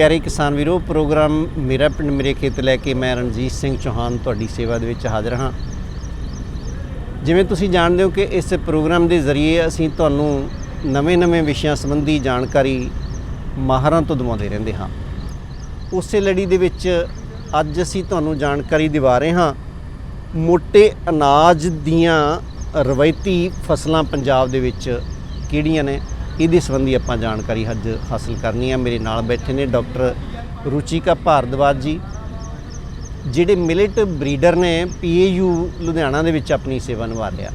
ਪਿਆਰੇ ਕਿਸਾਨ ਵੀਰੋ, ਪ੍ਰੋਗਰਾਮ ਮੇਰਾ ਪਿੰਡ ਮੇਰੇ ਖੇਤ ਲੈ ਕੇ ਮੈਂ ਰਣਜੀਤ ਸਿੰਘ ਚੌਹਾਨ ਤੁਹਾਡੀ ਸੇਵਾ ਦੇ ਵਿੱਚ ਹਾਜ਼ਰ ਹਾਂ। ਜਿਵੇਂ ਤੁਸੀਂ ਜਾਣਦੇ ਹੋ ਕਿ ਇਸ ਪ੍ਰੋਗਰਾਮ ਦੇ ਜ਼ਰੀਏ ਅਸੀਂ ਤੁਹਾਨੂੰ ਨਵੇਂ-ਨਵੇਂ ਵਿਸ਼ਿਆਂ ਸੰਬੰਧੀ ਜਾਣਕਾਰੀ ਮਾਹਰਾਂ ਤੋਂ ਦਿਵਾਉਂਦੇ ਰਹਿੰਦੇ ਹਾਂ। ਉਸੇ ਲੜੀ ਦੇ ਵਿੱਚ ਅੱਜ ਅਸੀਂ ਤੁਹਾਨੂੰ ਜਾਣਕਾਰੀ ਦਿਵਾ ਰਹੇ ਹਾਂ ਮੋٹے ਅਨਾਜ ਦੀਆਂ ਰਵਾਇਤੀ ਫਸਲਾਂ ਪੰਜਾਬ ਦੇ ਵਿੱਚ ਕਿਹੜੀਆਂ ਨੇ? ਇਹਦੇ ਸੰਬੰਧੀ ਆਪਾਂ ਜਾਣਕਾਰੀ ਅੱਜ ਹਾਸਲ ਕਰਨੀ ਆ। ਮੇਰੇ ਨਾਲ ਬੈਠੇ ਨੇ ਡਾਕਟਰ ਰੁਚਿਕਾ ਭਾਰਦਵਾਜ ਜੀ, ਜਿਹੜੇ ਮਿਲਟ ਬਰੀਡਰ ਨੇ ਪੀਏਯੂ ਲੁਧਿਆਣਾ ਦੇ ਵਿੱਚ ਆਪਣੀ ਸੇਵਾ ਨਿਭਾ ਲਿਆ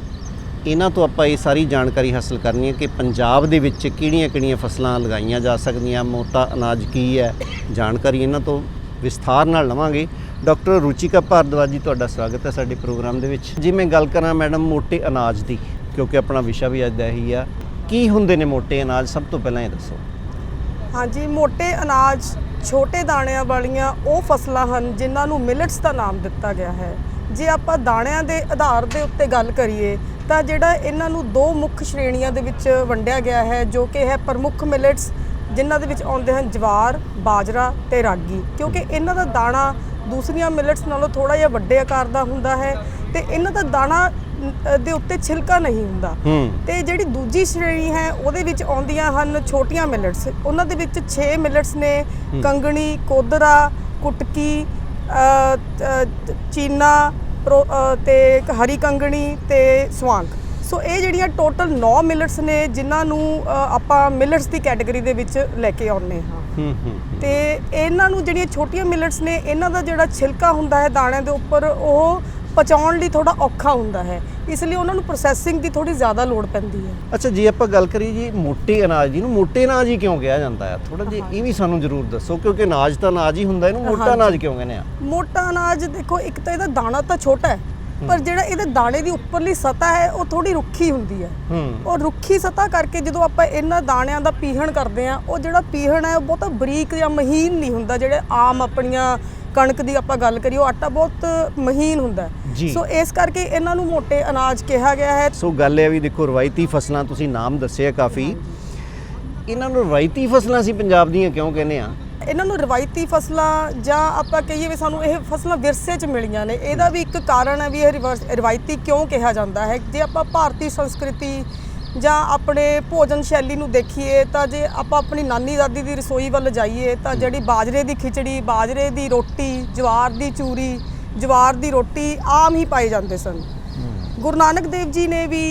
ਇਹਨਾਂ ਤੋਂ ਆਪਾਂ ਇਹ ਸਾਰੀ ਜਾਣਕਾਰੀ ਹਾਸਲ ਕਰਨੀ ਹੈ ਕਿ ਪੰਜਾਬ ਦੇ ਵਿੱਚ ਕਿਹੜੀਆਂ-ਕਿਹੜੀਆਂ ਫਸਲਾਂ ਲਗਾਈਆਂ ਜਾ ਸਕਦੀਆਂ, ਮੋਟਾ ਅਨਾਜ ਕੀ ਹੈ? ਜਾਣਕਾਰੀ ਇਹਨਾਂ ਤੋਂ ਵਿਸਥਾਰ ਨਾਲ ਲਵਾਂਗੇ। ਡਾਕਟਰ ਰੁਚਿਕਾ ਭਾਰਦਵਾਜ ਜੀ, ਤੁਹਾਡਾ ਸਵਾਗਤ ਹੈ ਸਾਡੇ ਪ੍ਰੋਗਰਾਮ ਦੇ ਵਿੱਚ। ਜੇ ਮੈਂ ਗੱਲ ਕਰਾਂ ਮੈਡਮ ਮੋਟੇ ਅਨਾਜ ਦੀ, ਕਿਉਂਕਿ ਆਪਣਾ ਵਿਸ਼ਾ ਵੀ ਅੱਜ ਦਾ ਇਹੀ ਆ ਕੀ ਹੁੰਦੇ ਨੇ ਮੋਟੇ ਅਨਾਜ? ਸਭ ਤੋਂ ਪਹਿਲਾਂ ਇਹ ਦੱਸੋ। ਹਾਂਜੀ, ਮੋਟੇ ਅਨਾਜ, ਛੋਟੇ ਦਾਣਿਆਂ ਵਾਲੀਆਂ ਉਹ ਫਸਲਾਂ ਹਨ ਜਿਨ੍ਹਾਂ ਨੂੰ ਮਿਲਟਸ ਦਾ ਨਾਮ ਦਿੱਤਾ ਗਿਆ ਹੈ। ਜੇ ਆਪਾਂ ਦਾਣਿਆਂ ਦੇ ਆਧਾਰ ਦੇ ਉੱਤੇ ਗੱਲ ਕਰੀਏ, ਤਾਂ ਜਿਹੜਾ ਇਹਨਾਂ ਨੂੰ ਦੋ ਮੁੱਖ ਸ਼੍ਰੇਣੀਆਂ ਦੇ ਵਿੱਚ ਵੰਡਿਆ ਗਿਆ ਹੈ, ਜੋ ਕਿ ਹੈ ਪ੍ਰਮੁੱਖ ਮਿਲਟਸ, ਜਿਨ੍ਹਾਂ ਦੇ ਵਿੱਚ ਆਉਂਦੇ ਹਨ ਜਵਾਰ, ਬਾਜਰਾ ਤੇ ਰਾਗੀ। ਕਿਉਂਕਿ ਇਹਨਾਂ ਦਾ ਦਾਣਾ ਦੂਸਰੀਆਂ ਮਿਲਟਸ ਨਾਲੋਂ ਥੋੜਾ ਜਿਹਾ ਵੱਡੇ ਆਕਾਰ ਦਾ ਹੁੰਦਾ ਹੈ ਤੇ ਇਹਨਾਂ ਦਾ ਦਾਣਾ ਦੇ ਉੱਤੇ ਛਿਲਕਾ ਨਹੀਂ ਹੁੰਦਾ। ਤੇ ਜਿਹੜੀ ਦੂਜੀ ਸ਼੍ਰੇਣੀ ਹੈ ਉਹਦੇ ਵਿੱਚ ਆਉਂਦੀਆਂ ਹਨ ਛੋਟੀਆਂ ਮਿਲਟਸ। ਉਹਨਾਂ ਦੇ ਵਿੱਚ 6 ਮਿਲਟਸ ਨੇ। ਕੰਗਣੀ ਕੋਦਰਾ ਕੁਟਕੀ ਚੀਨਾ ਤੇ ਹਰੀ ਕੰਗਣੀ ਤੇ ਸਵਾਂਗ। ਸੋ ਇਹ ਜਿਹੜੀਆਂ ਟੋਟਲ 9 ਮਿਲਟਸ ਨੇ ਜਿਨ੍ਹਾਂ ਨੂੰ ਆਪਾਂ ਮਿਲਟਸ ਦੀ ਕੈਟਾਗਰੀ ਦੇ ਵਿੱਚ ਲੈ ਕੇ ਆਉਂਦੇ ਹੂੰ। ਤੇ ਇਹਨਾਂ ਨੂੰ ਜਿਹੜੀਆਂ ਛੋਟੀਆਂ ਮਿਲਟਸ ਨੇ ਇਹਨਾਂ ਦਾ ਜਿਹੜਾ ਛਿਲਕਾ ਹੁੰਦਾ ਹੈ ਦਾਣਿਆਂ ਦੇ ਉੱਪਰ ਉਹ ਪਚਾਉਣ ਲਈ ਥੋੜਾ ਔਖਾ ਹੁੰਦਾ ਹੈ ਇਸ ਲਈ ਉਹਨਾਂ ਨੂੰ ਪ੍ਰੋਸੈਸਿੰਗ ਦੀ ਥੋੜੀ ਜ਼ਿਆਦਾ ਲੋੜ ਪੈਂਦੀ ਹੈ। ਅੱਛਾ ਜੀ ਆਪਾਂ ਗੱਲ ਕਰੀਏ ਜੀ ਮੋਟੇ ਅਨਾਜ ਜੀ ਨੂੰ ਮੋਟੇ ਅਨਾਜ ਹੀ ਕਿਉਂ ਕਿਹਾ ਜਾਂਦਾ ਹੈ? ਥੋੜਾ ਜਿਹਾ ਇਹ ਵੀ ਸਾਨੂੰ ਜ਼ਰੂਰ ਦੱਸੋ ਕਿਉਂਕਿ ਅਨਾਜ ਤਾਂ ਅਨਾਜ ਹੀ ਹੁੰਦਾ ਇਹਨੂੰ ਮੋਟਾ ਅਨਾਜ ਕਿਉਂ ਕਹਿੰਦੇ ਆ? ਮੋਟਾ ਅਨਾਜ ਦੇਖੋ ਇੱਕ ਤਾਂ ਇਹਦਾ ਦਾਣਾ ਤਾਂ ਛੋਟਾ ਹੈ ਪਰ ਜਿਹੜਾ ਇਹਦੇ ਦਾਣੇ ਦੀ ਉੱਪਰਲੀ ਸਤਾ ਹੈ ਉਹ ਥੋੜੀ ਰੁੱਖੀ ਹੁੰਦੀ ਹੈ। ਉਹ ਰੁੱਖੀ ਸਤਾ ਕਰਕੇ ਜਦੋਂ ਆਪਾਂ ਇਹਨਾਂ ਦਾਣਿਆਂ ਦਾ ਪੀਹਣ ਕਰਦੇ ਆ ਉਹ ਜਿਹੜਾ ਪੀਹਣ ਹੈ ਉਹ ਬਹੁਤਾ ਬਰੀਕ ਜਾਂ ਮਹੀਨ ਨਹੀਂ ਹੁੰਦਾ ਜਿਹੜੇ ਆਮ ਆਪਣੀਆਂ ਕਣਕ ਦੀ ਆਪਾਂ ਗੱਲ ਕਰੀਏ ਉਹ ਆਟਾ ਬਹੁਤ ਮਹੀਨ ਹੁੰਦਾ ਜੀ। ਸੋ ਇਸ ਕਰਕੇ ਇਹਨਾਂ ਨੂੰ ਮੋٹے ਅਨਾਜ ਕਿਹਾ ਗਿਆ ਹੈ। ਸੋ ਗੱਲ ਇਹ ਆ ਵੀ ਦੇਖੋ ਰਵਾਇਤੀ ਫਸਲਾਂ ਤੁਸੀਂ ਨਾਮ ਦੱਸਿਆ ਕਾਫੀ। ਇਹਨਾਂ ਨੂੰ ਰਵਾਇਤੀ ਫਸਲਾਂ ਅਸੀਂ ਪੰਜਾਬ ਦੀਆਂ ਕਿਉਂ ਕਹਿੰਦੇ ਆ ਇਹਨਾਂ ਨੂੰ ਰਵਾਇਤੀ ਫਸਲਾਂ ਜਾਂ ਆਪਾਂ ਕਹੀਏ ਵੀ ਸਾਨੂੰ ਇਹ ਫਸਲਾਂ ਵਿਰਸੇ 'ਚ ਮਿਲੀਆਂ ਨੇ। ਇਹਦਾ ਵੀ ਇੱਕ ਕਾਰਨ ਹੈ ਵੀ ਇਹ ਰਿਵਰਸ- ਰਵਾਇਤੀ ਕਿਉਂ ਕਿਹਾ ਜਾਂਦਾ ਹੈ? ਜੇ ਆਪਾਂ ਭਾਰਤੀ ਸੰਸਕ੍ਰਿਤੀ ਜਾਂ ਆਪਣੇ ਭੋਜਨ ਸ਼ੈਲੀ ਨੂੰ ਦੇਖੀਏ ਤਾਂ ਜੇ ਆਪਾਂ ਆਪਣੀ ਨਾਨੀ ਦਾਦੀ ਦੀ ਰਸੋਈ ਵੱਲ ਜਾਈਏ ਤਾਂ ਜਿਹੜੀ ਬਾਜਰੇ ਦੀ ਖਿਚੜੀ ਬਾਜਰੇ ਦੀ ਰੋਟੀ ਜਵਾਰ ਦੀ ਚੂਰੀ ਜਵਾਰ ਦੀ ਰੋਟੀ ਆਮ ਹੀ ਪਾਏ ਜਾਂਦੇ ਸਨ। ਗੁਰੂ ਨਾਨਕ ਦੇਵ ਜੀ ਨੇ ਵੀ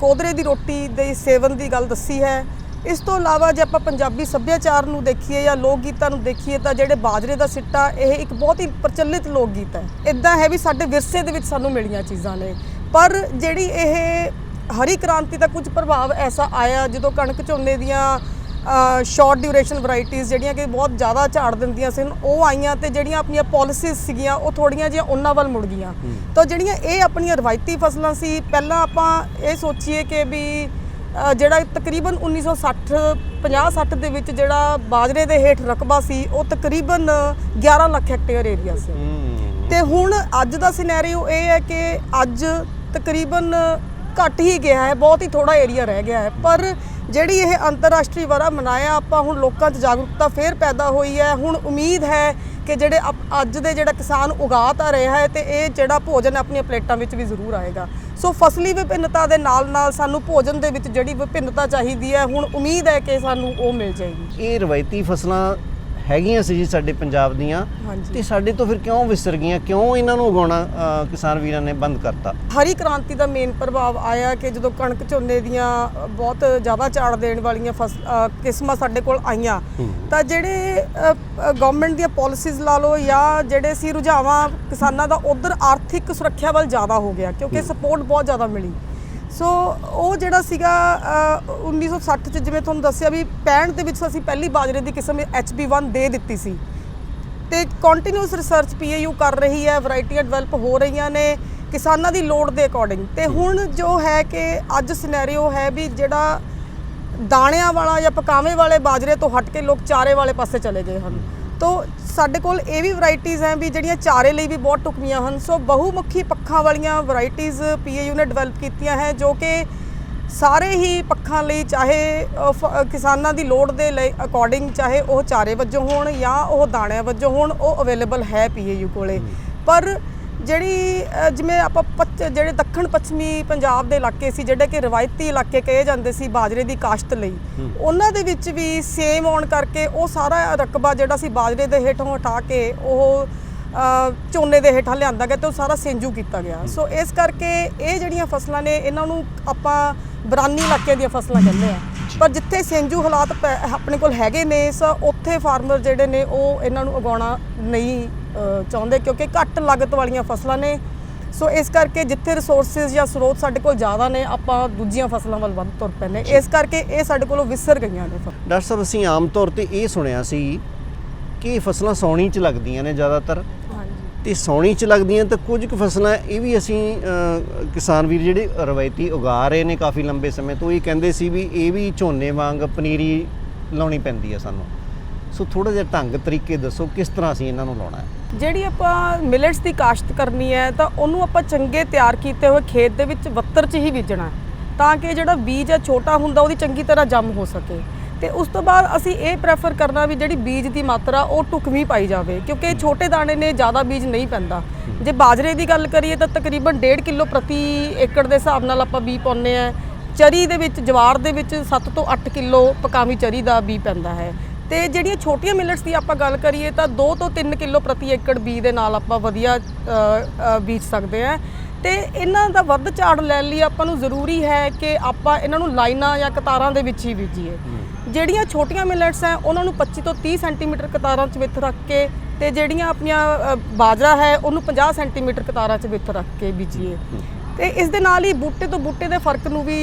ਕੋਦਰੇ ਦੀ ਰੋਟੀ ਦੇ ਸੇਵਨ ਦੀ ਗੱਲ ਦੱਸੀ ਹੈ। ਇਸ ਤੋਂ ਇਲਾਵਾ ਜੇ ਆਪਾਂ ਪੰਜਾਬੀ ਸੱਭਿਆਚਾਰ ਨੂੰ ਦੇਖੀਏ ਜਾਂ ਲੋਕ ਗੀਤਾਂ ਨੂੰ ਦੇਖੀਏ ਤਾਂ ਜਿਹੜੇ ਬਾਜਰੇ ਦਾ ਸਿੱਟਾ ਇਹ ਇੱਕ ਬਹੁਤ ਹੀ ਪ੍ਰਚਲਿਤ ਲੋਕ ਗੀਤ ਹੈ। ਇਦਾਂ ਹੈ ਵੀ ਸਾਡੇ ਵਿਰਸੇ ਦੇ ਵਿੱਚ ਸਾਨੂੰ ਮਿਲੀਆਂ ਚੀਜ਼ਾਂ ਨੇ। ਪਰ ਜਿਹੜੀ ਇਹ ਹਰੀ ਕ੍ਰਾਂਤੀ ਦਾ ਕੁਝ ਪ੍ਰਭਾਵ ਐਸਾ ਆਇਆ ਜਦੋਂ ਕਣਕ ਝੋਨੇ ਦੀਆਂ ਸ਼ਾਰਟ ਡਿਊਰੇਸ਼ਨ ਵੈਰਾਈਟੀਆਂ ਜਿਹੜੀਆਂ ਕਿ ਬਹੁਤ ਜ਼ਿਆਦਾ ਝਾੜ ਦਿੰਦੀਆਂ ਸਨ ਉਹ ਆਈਆਂ ਤੇ ਜਿਹੜੀਆਂ ਆਪਣੀਆਂ ਪਾਲਿਸੀਜ਼ ਸੀਗੀਆਂ ਉਹ ਥੋੜੀਆਂ ਜਿਹੀਆਂ ਉਹਨਾਂ ਵੱਲ ਮੁੜ ਗਈਆਂ। ਤਾਂ ਜਿਹੜੀਆਂ ਇਹ ਆਪਣੀਆਂ ਰਵਾਇਤੀ ਫਸਲਾਂ ਸੀ ਪਹਿਲਾਂ ਆਪਾਂ ਇਹ ਸੋਚੀਏ ਕਿ ਵੀ ਜਿਹੜਾ ਤਕਰੀਬਨ 1960 50-60 ਦੇ ਵਿੱਚ ਜਿਹੜਾ ਬਾਜਰੇ ਦੇ ਹੇਠ ਰਕਬਾ ਸੀ ਉਹ ਤਕਰੀਬਨ 11 ਲੱਖ ਹੈਕਟੇਅਰ ਏਰੀਆ ਸੀ। ਤੇ ਹੁਣ ਅੱਜ ਦਾ ਸਿਨੈਰੀਓ ਇਹ ਹੈ ਕਿ ਅੱਜ ਤਕਰੀਬਨ ਘਟ ਹੀ ਗਿਆ ਹੈ ਬਹੁਤ ਹੀ ਥੋੜਾ ਏਰੀਆ ਰਹਿ ਗਿਆ ਹੈ ਪਰ ਜਿਹੜੀ ਇਹ ਅੰਤਰਰਾਸ਼ਟਰੀ ਵਰਾ ਮਨਾਇਆ, ਆਪਾਂ ਹੁਣ ਲੋਕਾਂ 'ਚ ਜਾਗਰੂਕਤਾ ਫੇਰ ਪੈਦਾ ਹੋਈ ਹੈ। ਹੁਣ ਉਮੀਦ ਹੈ ਕਿ ਜਿਹੜੇ ਅਪ- ਅੱਜ ਦੇ ਜਿਹੜਾ ਕਿਸਾਨ ਉਗਾ ਤਾਂ ਰਿਹਾ ਹੈ ਤੇ ਇਹ ਜਿਹੜਾ ਭੋਜਨ ਆਪਣੀਆਂ ਪਲੇਟਾਂ ਵਿੱਚ ਵੀ ਜ਼ਰੂਰ ਆਏਗਾ। ਸੋ ਫਸਲੀ ਵਿਭਿੰਨਤਾ ਦੇ ਨਾਲ ਨਾਲ ਸਾਨੂੰ ਭੋਜਨ ਦੇ ਵਿੱਚ ਜਿਹੜੀ ਵਿਭਿੰਨਤਾ ਚਾਹੀਦੀ ਹੈ, ਹੁਣ ਉਮੀਦ ਹੈ ਕਿ ਸਾਨੂੰ ਉਹ ਮਿਲ ਜਾਏਗੀ। ਇਹ ਰਵਾਇਤੀ ਫਸਲਾਂ ਹੈਗੀਆਂ ਸੀ ਜੀ ਸਾਡੇ ਪੰਜਾਬ ਦੀਆਂ। ਤੇ ਸਾਡੇ ਤੋਂ ਫਿਰ ਕਿਉਂ ਵਿਸਰ ਗਈਆਂ? ਕਿਉਂ ਇਹਨਾਂ ਨੂੰ ਉਗਾਉਣਾ ਕਿਸਾਨ ਵੀਰਾਂ ਨੇ ਬੰਦ ਕਰਤਾ? ਹਰੀ ਕ੍ਰਾਂਤੀ ਦਾ ਮੇਨ ਪ੍ਰਭਾਵ ਆਇਆ ਕਿ ਜਦੋਂ ਕਣਕ ਝੋਨੇ ਦੀਆਂ ਬਹੁਤ ਜ਼ਿਆਦਾ ਝਾੜ ਦੇਣ ਵਾਲੀਆਂ ਕਿਸਮਾਂ ਸਾਡੇ ਕੋਲ ਆਈਆਂ ਤਾਂ ਜਿਹੜੇ ਗਵਰਨਮੈਂਟ ਦੀਆਂ ਪਾਲਿਸੀਜ਼ ਲਾ ਲਓ ਜਾਂ ਜਿਹੜੇ ਸੀ ਰੁਝਾਵਾਂ ਕਿਸਾਨਾਂ ਦਾ ਉਧਰ ਆਰਥਿਕ ਸੁਰੱਖਿਆ ਵੱਲ ਜ਼ਿਆਦਾ ਹੋ ਗਿਆ ਕਿਉਂਕਿ ਸਪੋਰਟ ਬਹੁਤ ਜ਼ਿਆਦਾ ਮਿਲੀ। ਸੋ ਉਹ ਜਿਹੜਾ ਸੀਗਾ ਅ, 1960 ਚ ਜਿਵੇਂ ਤੁਹਾਨੂੰ ਦੱਸਿਆ ਵੀ 65 ਦੇ ਵਿੱਚ ਅਸੀਂ ਪਹਿਲੀ ਬਾਜਰੇ ਦੀ ਕਿਸਮ HB1 ਦੇ ਦਿੱਤੀ ਸੀ। ਤੇ ਕੰਟੀਨਿਊਸ ਰਿਸਰਚ ਪੀਏਯੂ ਕਰ ਰਹੀ ਹੈ ਵੈਰਾਈਟੀਆਂ ਡਿਵੈਲਪ ਹੋ ਰਹੀਆਂ ਨੇ ਕਿਸਾਨਾਂ ਦੀ ਲੋੜ ਦੇ ਅਕੋਰਡਿੰਗ ਤੇ ਹੁਣ ਜੋ ਹੈ ਕਿ ਅੱਜ ਸਿਨੈਰੀਓ ਹੈ ਵੀ ਜਿਹੜਾ ਦਾਣਿਆਂ ਵਾਲਾ ਜਾਂ ਪਕਾਵੇਂ ਵਾਲੇ ਬਾਜਰੇ ਤੋਂ ਹਟ ਕੇ ਲੋਕ ਚਾਰੇ ਵਾਲੇ ਪਾਸੇ ਚਲੇ ਗਏ ਹਨ। ਤੋ ਸਾਡੇ ਕੋਲ ਇਹ ਵੀ ਵੈਰਾਈਟੀਆਂ ਹੈ ਵੀ ਜਿਹੜੀਆਂ ਚਾਰੇ ਲਈ ਵੀ ਬਹੁਤ ਟੁਕਮੀਆਂ ਹਨ। ਸੋ ਬਹੁਮੁਖੀ ਪੱਖਾਂ ਵਾਲੀਆਂ ਵੈਰਾਈਟੀਆਂ ਪੀਏਯੂ ਨੇ ਡਿਵੈਲਪ ਕੀਤੀਆਂ ਹੈ, ਜੋ ਕਿ ਸਾਰੇ ਹੀ ਪੱਖਾਂ ਲਈ ਚਾਹੇ ਕਿਸਾਨਾਂ ਦੀ ਲੋੜ ਦੇ ਲਈ ਅਕੋਰਡਿੰਗ ਚਾਹੇ ਉਹ ਚਾਰੇ ਵਜੋਂ ਹੋਣ ਜਾਂ ਉਹ ਦਾਣਿਆਂ ਵਜੋਂ ਹੋਣ, ਉਹ ਅਵੇਲੇਬਲ ਹੈ ਪੀਏਯੂ ਕੋਲੇ। ਪਰ ਜਿਹੜੀ ਜਿਵੇਂ ਆਪਾਂ ਜਿਹੜੇ ਦੱਖਣ ਪੱਛਮੀ ਪੰਜਾਬ ਦੇ ਇਲਾਕੇ ਸੀ ਜਿਹੜੇ ਕਿ ਰਵਾਇਤੀ ਇਲਾਕੇ ਕਹੇ ਜਾਂਦੇ ਸੀ ਬਾਜਰੇ ਦੀ ਕਾਸ਼ਤ ਲਈ ਉਹਨਾਂ ਦੇ ਵਿੱਚ ਵੀ ਸੇਮ ਆਉਣ ਕਰਕੇ ਉਹ ਸਾਰਾ ਰਕਬਾ ਜਿਹੜਾ ਸੀ ਬਾਜਰੇ ਦੇ ਹੇਠੋਂ ਹਟਾ ਕੇ ਉਹ ਝੋਨੇ ਦੇ ਹੇਠਾਂ ਲਿਆਂਦਾ ਗਿਆ ਤੇ ਉਹ ਸਾਰਾ ਸਿੰਜੂ ਕੀਤਾ ਗਿਆ। ਸੋ ਇਸ ਕਰਕੇ ਇਹ ਜਿਹੜੀਆਂ ਫਸਲਾਂ ਨੇ ਇਹਨਾਂ ਨੂੰ ਆਪਾਂ ਬਰਾਨੀ ਇਲਾਕੇ ਦੀਆਂ ਫਸਲਾਂ ਕਹਿੰਦੇ ਆ। ਪਰ ਜਿੱਥੇ ਸਿੰਜੂ ਹਾਲਾਤ ਪੈ- ਆਪਣੇ ਕੋਲ ਹੈਗੇ ਨੇ ਸੋ ਉੱਥੇ ਫਾਰਮਰ ਜਿਹੜੇ ਨੇ, ਉਹ ਇਹਨਾਂ ਨੂੰ ਉਗਾਉਣਾ ਨਹੀਂ ਚਾਹੁੰਦੇ ਕਿਉਂਕਿ ਘੱਟ ਲਾਗਤ ਵਾਲੀਆਂ ਫਸਲਾਂ ਨੇ। ਸੋ ਇਸ ਕਰਕੇ ਜਿੱਥੇ ਰਿਸੋਰਸਸ ਜਾਂ ਸਰੋਤ ਸਾਡੇ ਕੋਲ ਜ਼ਿਆਦਾ ਨੇ, ਆਪਾਂ ਦੂਜੀਆਂ ਫਸਲਾਂ ਵੱਲ ਵੱਧ ਤੁਰ ਪੈਂਦੇ ਇਸ ਕਰਕੇ ਇਹ ਸਾਡੇ ਕੋਲੋਂ ਵਿਸਰ ਗਈਆਂ ਨੇ। ਫਸਲਾਂ। ਡਾਕਟਰ ਸਾਹਿਬ, ਅਸੀਂ ਆਮ ਤੌਰ ਤੇ ਇਹ ਸੁਣਿਆ ਸੀ ਕਿ ਇਹ ਫਸਲਾਂ ਸੌਣੀ ਚ ਲੱਗਦੀਆਂ ਨੇ ਜ਼ਿਆਦਾਤਰ। ਤੇ ਸੌਣੀ ਚ ਲੱਗਦੀਆਂ ਤਾਂ ਕੁਝ ਕੁ ਫਸਲਾਂ, ਇਹ ਵੀ ਅਸੀਂ ਕਿਸਾਨ ਵੀਰ ਜਿਹੜੇ ਰਵਾਇਤੀ ਉਗਾ ਰਹੇ ਨੇ ਕਾਫੀ ਲੰਬੇ ਸਮੇਂ ਤੋਂ, ਇਹ ਕਹਿੰਦੇ ਸੀ ਵੀ ਇਹ ਵੀ ਝੋਨੇ ਵਾਂਗ ਪਨੀਰੀ ਲਾਉਣੀ ਪੈਂਦੀ ਆ ਸਾਨੂੰ। ਸੋ ਥੋੜਾ ਜਿਹਾ ਢੰਗ ਤਰੀਕੇ ਦੱਸੋ, ਕਿਸ ਤਰ੍ਹਾਂ ਅਸੀਂ ਇਹਨਾਂ ਨੂੰ ਲਾਉਣਾ ਹੈ? ਜਿਹੜੀ ਆਪਾਂ ਮਿਲਟਸ ਦੀ ਕਾਸ਼ਤ ਕਰਨੀ ਹੈ, ਤਾਂ ਉਹਨੂੰ ਆਪਾਂ ਚੰਗੇ ਤਿਆਰ ਕੀਤੇ ਹੋਏ ਖੇਤ ਦੇ ਵਿੱਚ ਵੱਤਰ 'ਚ ਹੀ ਬੀਜਣਾ ਤਾਂ ਕਿ ਜਿਹੜਾ ਬੀਜ ਹੈ ਛੋਟਾ ਹੁੰਦਾ, ਉਹਦੀ ਚੰਗੀ ਤਰ੍ਹਾਂ ਜੰਮ ਹੋ ਸਕੇ। ਤੇ ਉਸ ਤੋਂ ਬਾਅਦ ਅਸੀਂ ਇਹ ਪ੍ਰੈਫਰ ਕਰਨਾ ਵੀ ਜਿਹੜੀ ਬੀਜ ਦੀ ਮਾਤਰਾ ਉਹ ਢੁਕਵੀਂ ਪਾਈ ਜਾਵੇ, ਕਿਉਂਕਿ ਛੋਟੇ ਦਾਣੇ ਨੇ, ਜ਼ਿਆਦਾ ਬੀਜ ਨਹੀਂ ਪੈਂਦਾ। ਜੇ ਬਾਜਰੇ ਦੀ ਗੱਲ ਕਰੀਏ ਤਾਂ ਤਕਰੀਬਨ 1.5 ਕਿਲੋ ਪ੍ਰਤੀ ਏਕੜ ਦੇ ਹਿਸਾਬ ਨਾਲ ਆਪਾਂ ਬੀ ਪਾਉਂਦੇ ਆ ਚਰੀ ਦੇ ਵਿੱਚ, ਜਵਾਰ ਦੇ ਵਿੱਚ 7 ਤੋਂ 8 ਕਿਲੋ ਪਕਾਵੀ ਚਰੀ ਦਾ ਬੀ ਪੈਂਦਾ ਹੈ। ਤੇ ਜਿਹੜੀਆਂ ਛੋਟੀਆਂ ਮਿਲਟਸ ਦੀ ਆਪਾਂ ਗੱਲ ਕਰੀਏ ਤਾਂ 2 ਤੋਂ 3 ਕਿਲੋ ਪ੍ਰਤੀ ਏਕੜ ਬੀ ਦੇ ਨਾਲ ਆਪਾਂ ਵਧੀਆ ਬੀਜ ਸਕਦੇ ਆ ਤੇ ਇਹਨਾਂ ਦਾ ਵੱਧ ਝਾੜ ਲੈਣ ਲਈ ਆਪਾਂ ਨੂੰ ਜ਼ਰੂਰੀ ਹੈ ਕਿ ਆਪਾਂ ਇਹਨਾਂ ਨੂੰ ਲਾਈਨਾਂ ਜਾਂ ਕਤਾਰਾਂ ਦੇ ਵਿੱਚ ਹੀ ਬੀਜੀਏ। ਜਿਹੜੀਆਂ ਛੋਟੀਆਂ ਮਿਲਟਸ ਹੈ, ਉਹਨਾਂ ਨੂੰ 25 ਤੋਂ 30 ਸੈਂਟੀਮੀਟਰ ਕਤਾਰਾਂ 'ਚ ਵਿੱਥ ਰੱਖ ਕੇ ਤੇ ਜਿਹੜੀਆਂ ਆਪਣੀਆਂ ਬਾਜਰਾ ਹੈ, ਉਹਨੂੰ 50 ਸੈਂਟੀਮੀਟਰ ਕਤਾਰਾਂ 'ਚ ਵਿੱਥ ਰੱਖ ਕੇ ਬੀਜੀਏ। ਤੇ ਇਸ ਦੇ ਨਾਲ ਹੀ ਬੂਟੇ ਤੋਂ ਬੂਟੇ ਦੇ ਫ਼ਰਕ ਨੂੰ ਵੀ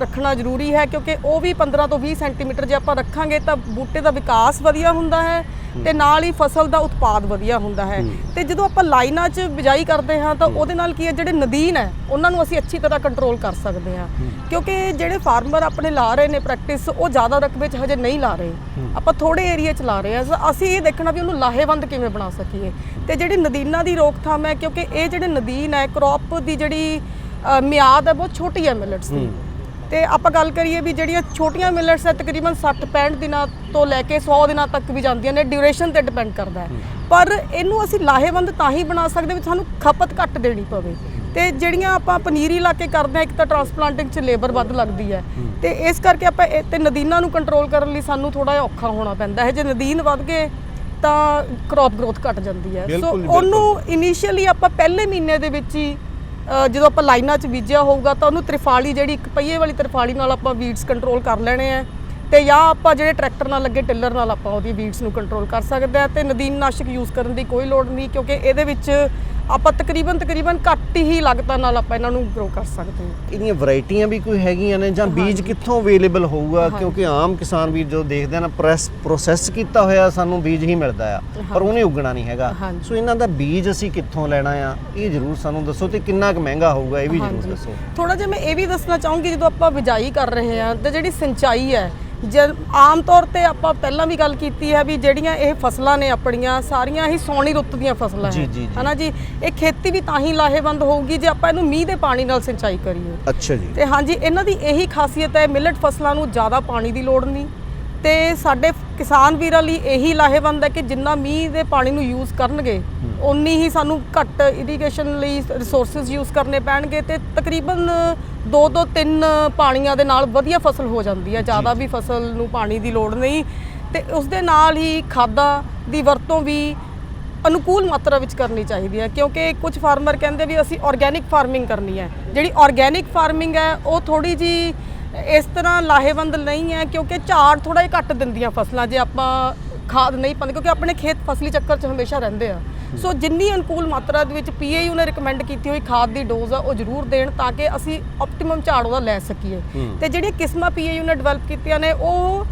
ਰੱਖਣਾ ਜ਼ਰੂਰੀ ਹੈ ਕਿਉਂਕਿ ਉਹ ਵੀ 15 ਤੋਂ 20 ਸੈਂਟੀਮੀਟਰ ਜੇ ਆਪਾਂ ਰੱਖਾਂਗੇ ਤਾਂ ਬੂਟੇ ਦਾ ਵਿਕਾਸ ਵਧੀਆ ਹੁੰਦਾ ਹੈ ਤੇ ਨਾਲ ਹੀ ਫਸਲ ਦਾ ਉਤਪਾਦ ਵਧੀਆ ਹੁੰਦਾ ਹੈ। ਤੇ ਜਦੋਂ ਆਪਾਂ ਲਾਈਨਾਂ 'ਚ ਬਿਜਾਈ ਕਰਦੇ ਹਾਂ ਤਾਂ ਉਹਦੇ ਨਾਲ ਕੀ ਹੈ ਜਿਹੜੇ ਨਦੀਨ ਹੈ ਉਹਨਾਂ ਨੂੰ ਅਸੀਂ ਅੱਛੀ ਤਰ੍ਹਾਂ ਕੰਟਰੋਲ ਕਰ ਸਕਦੇ ਹਾਂ। ਕਿਉਂਕਿ ਜਿਹੜੇ ਫਾਰਮਰ ਆਪਣੇ ਲਾ ਰਹੇ ਨੇ ਪ੍ਰੈਕਟਿਸ ਉਹ ਜ਼ਿਆਦਾ ਰਕਬੇ 'ਚ ਹਜੇ ਨਹੀਂ ਲਾ ਰਹੇ। ਆਪਾਂ ਥੋੜੇ ਏਰੀਆ 'ਚ ਲਾ ਰਹੇ ਹਾਂ। ਅਸੀਂ ਇਹ ਦੇਖਣਾ ਵੀ ਉਹਨੂੰ ਲਾਹੇਵੰਦ ਕਿਵੇਂ ਬਣਾ ਸਕੀਏ। ਤੇ ਜਿਹੜੀ ਨਦੀਨਾਂ ਦੀ ਰੋਕਥਾਮ ਹੈ ਕਿਉਂਕਿ ਇਹ ਜਿਹੜੇ ਨਦੀਨ ਹੈ ਕ੍ਰੌਪ ਦੀ ਜਿਹੜੀ ਮਿਆਦ ਹੈ ਬਹੁਤ ਛੋਟੀ ਹੈ ਮਿਲਟਸ ਦੀ। ਤੇ ਆਪਾਂ ਗੱਲ ਕਰੀਏ ਵੀ ਜਿਹੜੀਆਂ ਛੋਟੀਆਂ ਮਿਲਟਸ ਹੈ ਤਕਰੀਬਨ 60 65 ਦਿਨਾਂ ਤੋਂ ਲੈ ਕੇ 100 ਦਿਨਾਂ ਤੱਕ ਵੀ ਜਾਂਦੀਆਂ ਨੇ ਡਿਊਰੇਸ਼ਨ ਤੇ ਡਿਪੈਂਡ ਕਰਦਾ ਹੈ। ਪਰ ਇਹਨੂੰ ਅਸੀਂ ਲਾਹੇਵੰਦ ਤਾਂ ਹੀ ਬਣਾ ਸਕਦੇ ਵੀ ਸਾਨੂੰ ਖਪਤ ਘੱਟ ਦੇਣੀ ਪਵੇ। ਤੇ ਜਿਹੜੀਆਂ ਆਪਾਂ ਪਨੀਰੀ ਲਾ ਕੇ ਕਰਦੇ ਹਾਂ ਇੱਕ ਤਾਂ ਟਰਾਂਸਪਲਾਂਟਿੰਗ 'ਚ ਲੇਬਰ ਵੱਧ ਲੱਗਦੀ ਹੈ। ਤੇ ਇਸ ਕਰਕੇ ਆਪਾਂ ਤੇ ਨਦੀਨਾਂ ਨੂੰ ਕੰਟਰੋਲ ਕਰਨ ਲਈ ਸਾਨੂੰ ਥੋੜਾ ਜਿਹਾ ਔਖਾ ਹੋਣਾ ਪੈਂਦਾ ਹੈ। ਜੇ ਨਦੀਨ ਵੱਧ ਗਏ ਤਾਂ ਕ੍ਰੌਪ ਗਰੋਥ ਘਟ ਜਾਂਦੀ ਹੈ। ਸੋ ਉਹਨੂੰ ਇਨੀਸ਼ੀਅਲੀ ਆਪਾਂ ਪਹਿਲੇ ਮਹੀਨੇ ਦੇ ਵਿੱਚ ਹੀ ਜਦੋਂ ਆਪਾਂ ਲਾਈਨਾਂ 'ਚ ਬੀਜਿਆ ਹੋਊਗਾ ਤਾਂ ਉਹਨੂੰ ਤ੍ਰਿਫਾਲੀ ਜਿਹੜੀ ਇੱਕ ਪਹੀਏ ਵਾਲੀ ਤ੍ਰਿਫਾਲੀ ਨਾਲ ਆਪਾਂ ਵੀਡਸ ਕੰਟਰੋਲ ਕਰ ਲੈਣੇ ਆ। ਤੇ ਜਾਂ ਆਪਾਂ ਜਿਹੜੇ ਟਰੈਕਟਰ ਨਾਲ ਲੱਗੇ ਟਿੱਲਰ ਨਾਲ ਆਪਾਂ ਉਹਦੀ ਵੀਡਸ ਨੂੰ ਕੰਟਰੋਲ ਕਰ ਸਕਦੇ ਆ ਤੇ ਨਦੀਨ ਨਾਸ਼ਕ ਯੂਜ਼ ਕਰਨ ਦੀ ਕੋਈ ਲੋੜ ਨਹੀਂ ਕਿਉਂਕਿ ਇਹਦੇ ਵਿੱਚ ਆਪਾਂ ਤਕਰੀਬਨ ਤਕਰੀਬਨ ਘੱਟ ਹੀ ਲਾਗਤਾਂ ਨਾਲ ਆਪਾਂ ਇਹਨਾਂ ਨੂੰ ਗਰੋ ਕਰ ਸਕਦੇ ਹਾਂ। ਇਹਦੀਆਂ ਵੈਰਾਈਟੀਆਂ ਵੀ ਕੋਈ ਹੈਗੀਆਂ ਨੇ ਜਾਂ ਬੀਜ ਕਿੱਥੋਂ ਅਵੇਲੇਬਲ ਹੋਊਗਾ? ਕਿਉਂਕਿ ਆਮ ਕਿਸਾਨ ਵੀਰ ਜਦੋਂ ਦੇਖਦੇ ਆ ਨਾ ਪ੍ਰੈਸ ਪ੍ਰੋਸੈਸ ਕੀਤਾ ਹੋਇਆ ਸਾਨੂੰ ਬੀਜ ਹੀ ਮਿਲਦਾ ਆ ਪਰ ਉਹਨੇ ਉਗਣਾ ਨਹੀਂ ਹੈਗਾ। ਸੋ ਇਹਨਾਂ ਦਾ ਬੀਜ ਅਸੀਂ ਕਿੱਥੋਂ ਲੈਣਾ ਆ ਇਹ ਜ਼ਰੂਰ ਸਾਨੂੰ ਦੱਸੋ ਤੇ ਕਿੰਨਾ ਕੁ ਮਹਿੰਗਾ ਹੋਊਗਾ ਇਹ ਵੀ ਜ਼ਰੂਰ ਦੱਸੋ। ਥੋੜਾ ਜਿਹਾ ਮੈਂ ਇਹ ਵੀ ਦੱਸਣਾ ਚਾਹੂੰਗੀ ਜਦੋਂ ਆਪਾਂ ਬਿਜਾਈ ਕਰ ਰਹੇ ਹਾਂ ਤੇ ਜਿਹੜੀ ਸਿੰਚਾਈ ਹੈ ਆਮ ਤੌਰ ਤੇ ਆਪਾਂ ਪਹਿਲਾਂ ਵੀ ਗੱਲ ਕੀਤੀ ਹੈ ਵੀ ਜਿਹੜੀਆਂ ਇਹ ਫਸਲਾਂ ਨੇ ਆਪਣੀਆਂ ਸਾਰੀਆਂ ਹੀ ਸੌਣੀ ਰੁੱਤ ਦੀਆਂ ਫਸਲਾਂ ਹੈ। ਹਨਾ ਜੀ? ਇਹ ਖੇਤੀ ਵੀ ਤਾਂ ਹੀ ਲਾਹੇਵੰਦ ਹੋਊਗੀ ਜੇ ਆਪਾਂ ਇਹਨੂੰ ਮੀਂਹ ਦੇ ਪਾਣੀ ਨਾਲ ਸਿੰਚਾਈ ਕਰੀਏ। ਅੱਛਾ ਜੀ। ਤੇ ਹਾਂਜੀ ਇਹਨਾਂ ਦੀ ਇਹੀ ਖਾਸੀਅਤ ਹੈ ਮਿਲਟ ਫਸਲਾਂ ਨੂੰ ਜ਼ਿਆਦਾ ਪਾਣੀ ਦੀ ਲੋੜ ਨਹੀਂ। ਤੇ ਸਾਡੇ ਕਿਸਾਨ ਵੀਰਾਂ ਲਈ ਇਹੀ ਲਾਹੇਵੰਦ ਹੈ ਕਿ ਜਿੰਨਾ ਮੀਂਹ ਦੇ ਪਾਣੀ ਨੂੰ ਯੂਜ਼ ਕਰਨਗੇ ਉਨੀ ਹੀ ਸਾਨੂੰ ਘੱਟ ਇਰੀਗੇਸ਼ਨ ਲਈ ਰਿਸੋਰਸਸ ਯੂਜ਼ ਕਰਨੇ ਪੈਣਗੇ ਤੇ ਤਕਰੀਬਨ 2 ਤੋਂ 3 ਪਾਣੀਆਂ ਦੇ ਨਾਲ ਵਧੀਆ ਫਸਲ ਹੋ ਜਾਂਦੀ ਹੈ ਜ਼ਿਆਦਾ ਵੀ ਫਸਲ ਨੂੰ ਪਾਣੀ ਦੀ ਲੋੜ ਨਹੀਂ ਤੇ ਉਸ ਦੇ ਨਾਲ ਹੀ ਖਾਦਾਂ ਦੀ ਵਰਤੋਂ ਵੀ ਅਨੁਕੂਲ ਮਾਤਰਾ ਵਿੱਚ ਕਰਨੀ ਚਾਹੀਦੀ ਹੈ ਕਿਉਂਕਿ ਕੁਝ ਫਾਰਮਰ ਕਹਿੰਦੇ ਵੀ ਅਸੀਂ ਆਰਗੇਨਿਕ ਫਾਰਮਿੰਗ ਕਰਨੀ ਹੈ ਜਿਹੜੀ ਆਰਗੇਨਿਕ ਫਾਰਮਿੰਗ ਹੈ ਉਹ ਥੋੜੀ ਜੀ ਇਸ ਤਰ੍ਹਾਂ ਲਾਹੇਵੰਦ ਨਹੀਂ ਹੈ ਕਿਉਂਕਿ ਝਾੜ ਥੋੜਾ ਜਿਹਾ ਘੱਟ ਦਿੰਦੀਆਂ ਫਸਲਾਂ ਜੇ ਆਪਾਂ ਖਾਦ ਨਹੀਂ ਪਾਉਂਦੇ ਕਿਉਂਕਿ ਆਪਣੇ ਖੇਤ ਫਸਲੀ ਚੱਕਰ 'ਚ ਹਮੇਸ਼ਾ ਰਹਿੰਦੇ ਆ। ਸੋ ਜਿੰਨੀ ਅਨੁਕੂਲ ਮਾਤਰਾ ਦੇ ਵਿੱਚ ਪੀਏਯੂ ਨੇ ਰეკਮੈਂਡ ਕੀਤੀ ਹੋਈ ਖਾਦ ਦੀ ਡੋਜ਼ ਆ ਉਹ ਜ਼ਰੂਰ ਦੇਣ ਤਾਂ ਕਿ ਅਸੀਂ ਆਪਟੀਮਮ ਝਾੜ ਉਹਦਾ ਲੈ ਸਕੀਏ। ਤੇ ਜਿਹੜੀਆਂ ਕਿਸਮਾਂ ਪੀਏਯੂ ਨੇ ਡਿਵੈਲਪ ਕੀਤੀਆਂ ਨੇ ਉਹ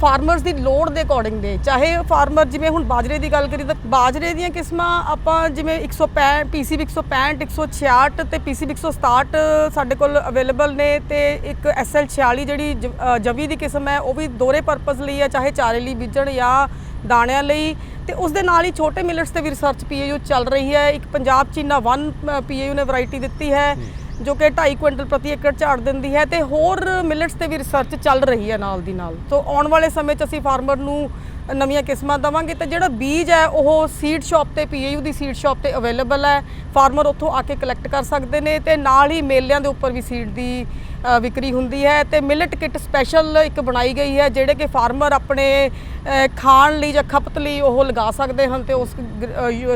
ਫਾਰਮਰਸ ਦੀ ਲੋੜ ਦੇ ਅਕੋਰਡਿੰਗ ਨੇ। ਚਾਹੇ ਫਾਰਮਰ ਜਿਵੇਂ ਹੁਣ ਬਾਜਰੇ ਦੀ ਗੱਲ ਕਰੀ ਤਾਂ ਬਾਜਰੇ ਦੀਆਂ ਕਿਸਮਾਂ ਆਪਾਂ ਜਿਵੇਂ 165 ਪੀਸੀਬੀ 165 166 ਤੇ ਪੀਸੀਬੀ 167 ਸਾਡੇ ਕੋਲ ਅਵੇਲੇਬਲ ਨੇ ਤੇ ਇੱਕ ਐਸਐਲ 46 ਜਿਹੜੀ ਜ- ਜਵੀ ਦੀ ਕਿਸਮ ਹੈ, ਉਹ ਵੀ ਦੋਹਰੇ ਪਰਪਸ ਲਈ ਹੈ, ਚਾਹੇ ਚਾਰੇ ਲਈ ਬੀਜਣ ਜਾਂ ਦਾਣਿਆਂ ਲਈ। ਤੇ ਉਸ ਦੇ ਨਾਲ ਹੀ ਛੋਟੇ ਮਿਲਟਸ ਤੇ ਵੀ ਰਿਸਰਚ ਪੀਏਯੂ ਚੱਲ ਰਹੀ ਹੈ। ਇੱਕ ਪੰਜਾਬ ਚੀਨਾ 1 ਪੀਏਯੂ ਨੇ ਵੈਰਾਈਟੀ ਦਿੱਤੀ ਹੈ। ਜੋ ਕਿ 2.5 ਕੁਇੰਟਲ ਪ੍ਰਤੀ ਏਕੜ ਝਾੜ ਦਿੰਦੀ ਹੈ ਤੇ ਹੋਰ ਮਿਲਟਸ ਤੇ ਵੀ ਰਿਸਰਚ ਚੱਲ ਰਹੀ ਹੈ ਨਾਲ ਦੀ ਨਾਲ। ਸੋ ਆਉਣ ਵਾਲੇ ਸਮੇਂ 'ਚ ਅਸੀਂ ਫਾਰਮਰ ਨੂੰ ਨਵੀਆਂ ਕਿਸਮਾਂ ਦਵਾਂਗੇ ਤੇ ਜਿਹੜਾ ਬੀਜ ਹੈ ਉਹ ਸੀਡ ਸ਼ਾਪ ਤੇ ਪੀਏਯੂ ਦੀ ਸੀਡ ਸ਼ਾਪ ਤੇ ਅਵੇਲੇਬਲ ਹੈ। ਫਾਰਮਰ ਉੱਥੋਂ ਆ ਕੇ ਕਲੈਕਟ ਕਰ ਸਕਦੇ ਨੇ ਤੇ ਨਾਲ ਹੀ ਮੇਲਿਆਂ ਦੇ ਉੱਪਰ ਵੀ ਸੀਡ ਦੀ ਵਿਕਰੀ ਹੁੰਦੀ ਹੈ ਤੇ ਮਿਲਟ ਕਿਟ ਸਪੈਸ਼ਲ ਇੱਕ ਬਣਾਈ ਗਈ ਹੈ ਜਿਹੜੇ ਕਿ ਫਾਰਮਰ ਆਪਣੇ ਖਾਣ ਲਈ ਜਾਂ ਖਪਤ ਲਈ ਉਹ ਲਗਾ ਸਕਦੇ ਹਨ ਤੇ ਉਸ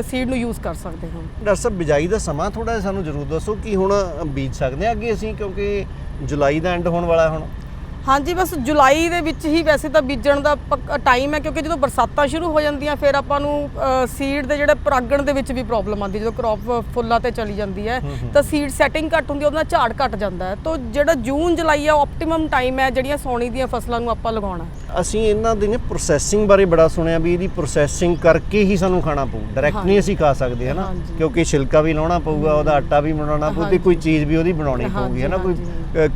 ਸੀਡ ਨੂੰ ਯੂਜ਼ ਕਰ ਸਕਦੇ ਹਨ। ਡਾਕਟਰ ਸਾਹਿਬ, ਬਿਜਾਈ ਦਾ ਸਮਾਂ ਥੋੜਾ ਸਾਨੂੰ ਜ਼ਰੂਰ ਦੱਸੋ ਕਿ ਹੁਣ ਬੀਜ ਸਕਦੇ ਹਾਂ ਅੱਗੇ ਅਸੀਂ ਕਿਉਂਕਿ ਜੁਲਾਈ ਦਾ ਐਂਡ ਹੋਣ ਵਾਲਾ ਹੁਣ। ਹਾਂਜੀ ਬਸ ਜੁਲਾਈ ਦੇ ਵਿੱਚ ਹੀ ਵੈਸੇ ਤਾਂ ਬੀਜਣ ਦਾ ਟਾਈਮ ਹੈ ਕਿਉਂਕਿ ਜਦੋਂ ਬਰਸਾਤਾਂ ਸ਼ੁਰੂ ਹੋ ਜਾਂਦੀਆਂ ਫਿਰ ਆਪਾਂ ਨੂੰ ਸੀਡ ਦੇ ਜਿਹੜੇ ਪਰਾਗਣ ਦੇ ਵਿੱਚ ਵੀ ਪ੍ਰੋਬਲਮ ਆਉਂਦੀ ਜਦੋਂ ਕ੍ਰੌਪ ਫੁੱਲਾਂ ਤੇ ਚਲੀ ਜਾਂਦੀ ਹੈ ਤਾਂ ਸੀਡ ਸੈਟਿੰਗ ਘੱਟ ਹੁੰਦੀ ਉਹਦਾ ਝਾੜ ਘੱਟ ਜਾਂਦਾ ਹੈ। ਤਾਂ ਜਿਹੜਾ ਜੂਨ ਜੁਲਾਈ ਆ ਆਪਟੀਮਮ ਟਾਈਮ ਹੈ ਜਿਹੜੀਆਂ ਸੌਣੀ ਦੀਆਂ ਫਸਲਾਂ ਨੂੰ ਆਪਾਂ ਲਗਾਉਣਾ। ਹੈ। ਅਸੀਂ ਇਹਨਾਂ ਦੀ ਨੇ ਪ੍ਰੋਸੈਸਿੰਗ ਬਾਰੇ ਬੜਾ ਸੁਣਿਆ ਵੀ ਇਹਦੀ ਪ੍ਰੋਸੈਸਿੰਗ ਕਰਕੇ ਹੀ ਸਾਨੂੰ ਖਾਣਾ ਪਊ। ਡਾਇਰੈਕਟ ਨਹੀਂ ਅਸੀਂ ਖਾ ਸਕਦੇ ਹਨਾ। ਕਿਉਂਕਿ ਛਿਲਕਾ ਵੀ ਲਾਉਣਾ ਪਊਗਾ ਉਹਦਾ ਆਟਾ ਵੀ ਬਣਾਉਣਾ ਪਊ ਤੇ ਕੋਈ ਚੀਜ਼ ਵੀ ਉਹਦੀ ਬਣਾਉਣੀ ਪਊਗੀ ਹਨਾ? ਕੋਈ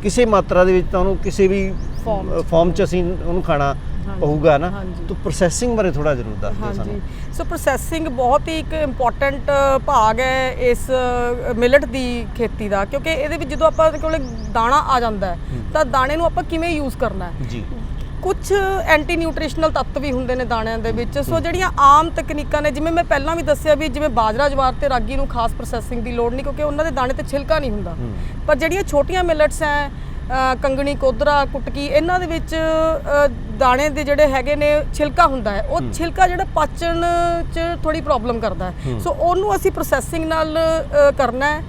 ਕਿਸੇ ਮਾਤਰਾ ਦੇ ਵਿੱਚ ਤਾਂ ਉਹਨੂੰ ਕਿਸੇ ਵੀ। ਫਾਰਮ 'ਚ। ਅਸੀਂ ਉਹਨੂੰ ਖਾਣਾ ਹਾਂਜੀ, ਪਊਗਾ ਨਾ। ਤਾਂ ਪ੍ਰੋਸੈਸਿੰਗ ਬਾਰੇ ਥੋੜਾ ਜ਼ਰੂਰ ਦੱਸ ਦਿਓ ਹਾਂਜੀ। ਸਾਨੂੰ। ਸੋ ਪ੍ਰੋਸੈਸਿੰਗ ਬਹੁਤ ਹੀ ਇੱਕ ਇੰਪੋਰਟੈਂਟ ਭਾਗ ਹੈ ਇਸ ਮਿਲਟ ਦੀ ਖੇਤੀ ਦਾ ਕਿਉਂਕਿ ਇਹਦੇ ਵਿੱਚ ਜਦੋਂ ਆਪਾਂ ਕੋਲੇ ਦਾਣਾ ਆ ਜਾਂਦਾ ਹੈ ਤਾਂ ਦਾਣੇ ਨੂੰ ਆਪਾਂ ਕਿਵੇਂ ਯੂਜ਼ ਕਰਨਾ ਹੈ? ਜੀ। ਕੁਝ ਐਂਟੀ ਨਿਊਟ੍ਰੀਸ਼ਨਲ ਤੱਤ ਵੀ ਹੁੰਦੇ ਨੇ ਦਾਣਿਆਂ ਦੇ ਵਿੱਚ। ਸੋ ਜਿਹੜੀਆਂ ਆਮ ਤਕਨੀਕਾਂ ਨੇ ਜਿਵੇਂ ਮੈਂ ਪਹਿਲਾਂ ਵੀ ਦੱਸਿਆ ਵੀ ਜਿਵੇਂ ਬਾਜਰਾ ਜਵਾਰ ਤੇ ਰਾਗੀ ਨੂੰ ਖਾਸ ਪ੍ਰੋਸੈਸਿੰਗ ਦੀ ਲੋੜ ਨਹੀਂ ਕਿਉਂਕਿ ਉਹਨਾਂ ਦੇ ਦਾਣੇ ਤੇ ਛਿਲਕਾ ਨਹੀਂ ਹੁੰਦਾ। ਪਰ ਜਿਹੜੀਆਂ ਛੋਟੀਆਂ ਮਿਲਟਸ ਅ, ਕੰਗਣੀ ਕੋਦਰਾ ਕੁਟਕੀ ਇਹਨਾਂ ਦੇ ਵਿੱਚ ਦਾਣੇ ਦੇ ਜਿਹੜੇ ਹੈਗੇ ਨੇ ਛਿਲਕਾ ਹੁੰਦਾ ਹੈ। ਉਹ ਛਿਲਕਾ ਜਿਹੜਾ ਪਾਚਣ ਚ ਥੋੜੀ ਪ੍ਰੋਬਲਮ ਕਰਦਾ ਹੈ। ਸੋ ਉਹਨੂੰ ਅਸੀਂ ਪ੍ਰੋਸੈਸਿੰਗ ਨਾਲ ਕਰਨਾ ਹੈ।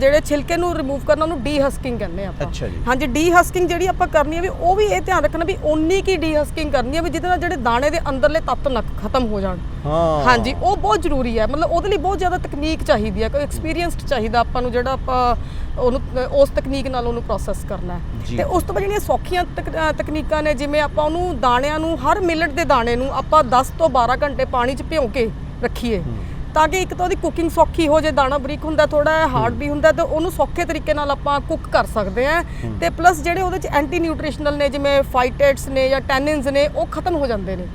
ਜਿਹੜੇ ਛਿਲਕੇ ਨੂੰ ਰਿਮੂਵ ਕਰਨਾ ਉਹਨੂੰ ਡੀਹਸਕਿੰਗ ਕਹਿੰਦੇ ਆ ਆਪਾਂ। ਅੱਛਾ ਜੀ। ਹਾਂਜੀ ਡੀਹਸਕਿੰਗ ਜਿਹੜੀ ਆਪਾਂ ਕਰਨੀ ਹੈ ਵੀ ਉਹ ਵੀ ਇਹ ਧਿਆਨ ਰੱਖਣਾ ਵੀ ਓਨੀ ਕੀ ਡੀਹਸਕਿੰਗ ਕਰਨੀ ਹੈ ਵੀ ਜਿਹਦੇ ਨਾਲ ਜਿਹੜੇ ਦਾਣੇ ਦੇ ਅੰਦਰਲੇ ਤੱਤ ਨਾ ਖਤਮ ਹੋ ਜਾਣ। ਹਾਂ। ਹਾਂਜੀ ਉਹ ਬਹੁਤ ਜ਼ਰੂਰੀ ਹੈ। ਮਤਲਬ ਉਹਦੇ ਲਈ ਬਹੁਤ ਜ਼ਿਆਦਾ ਤਕਨੀਕ ਚਾਹੀਦੀ ਹੈ ਕੋਈ ਐਕਸਪੀਰੀਅੰਸਡ ਚਾਹੀਦਾ ਆਪਾਂ ਨੂੰ ਜਿਹੜਾ ਆਪਾਂ ਉਹਨੂੰ ਉਸ ਤਕਨੀਕ ਨਾਲ ਉਹਨੂੰ ਪ੍ਰੋਸੈਸ ਕਰਨਾ। ਤੇ ਉਸ ਤੋਂ ਬਾਅਦ ਜਿਹੜੀਆਂ ਸੌਖੀਆਂ ਤਕਨੀਕਾਂ ਨੇ ਜਿਵੇਂ ਆਪਾਂ ਉਹਨੂੰ ਦਾਣਿਆਂ ਨੂੰ ਹਰ ਮਿਲਟ ਦੇ ਦਾਣੇ ਨੂੰ ਆਪਾਂ 10 ਤੋਂ 12 ਘੰਟੇ ਪਾਣੀ 'ਚ ਭਿਉਂ ਕੇ ਰੱਖੀਏ। ਤਾਂ ਕਿ ਇੱਕ ਤਾਂ ਉਹਦੀ ਕੁਕਿੰਗ ਸੌਖੀ ਹੋ ਜੇ ਦਾਣਾ ਬਰੀਕ ਹੁੰਦਾ ਥੋੜਾ ਹਾਰਡ ਵੀ ਹੁੰਦਾ ਤੇ ਉਹਨੂੰ ਸੌਖੇ ਤਰੀਕੇ ਨਾਲ ਆਪਾਂ ਕੁੱਕ ਕਰ ਸਕਦੇ ਆ ਤੇ ਪਲੱਸ ਜਿਹੜੇ ਉਹਦੇ ਚ ਐਂਟੀ ਨਿਊਟ੍ਰੀਸ਼ਨਲ ਨੇ ਜਿਵੇਂ ਫਾਈਟੇਟਸ ਨੇ ਜਾਂ ਟੈਨਿਨਸ ਨੇ ਉਹ ਖਤਮ ਹੋ ਜਾਂਦੇ ਨੇ।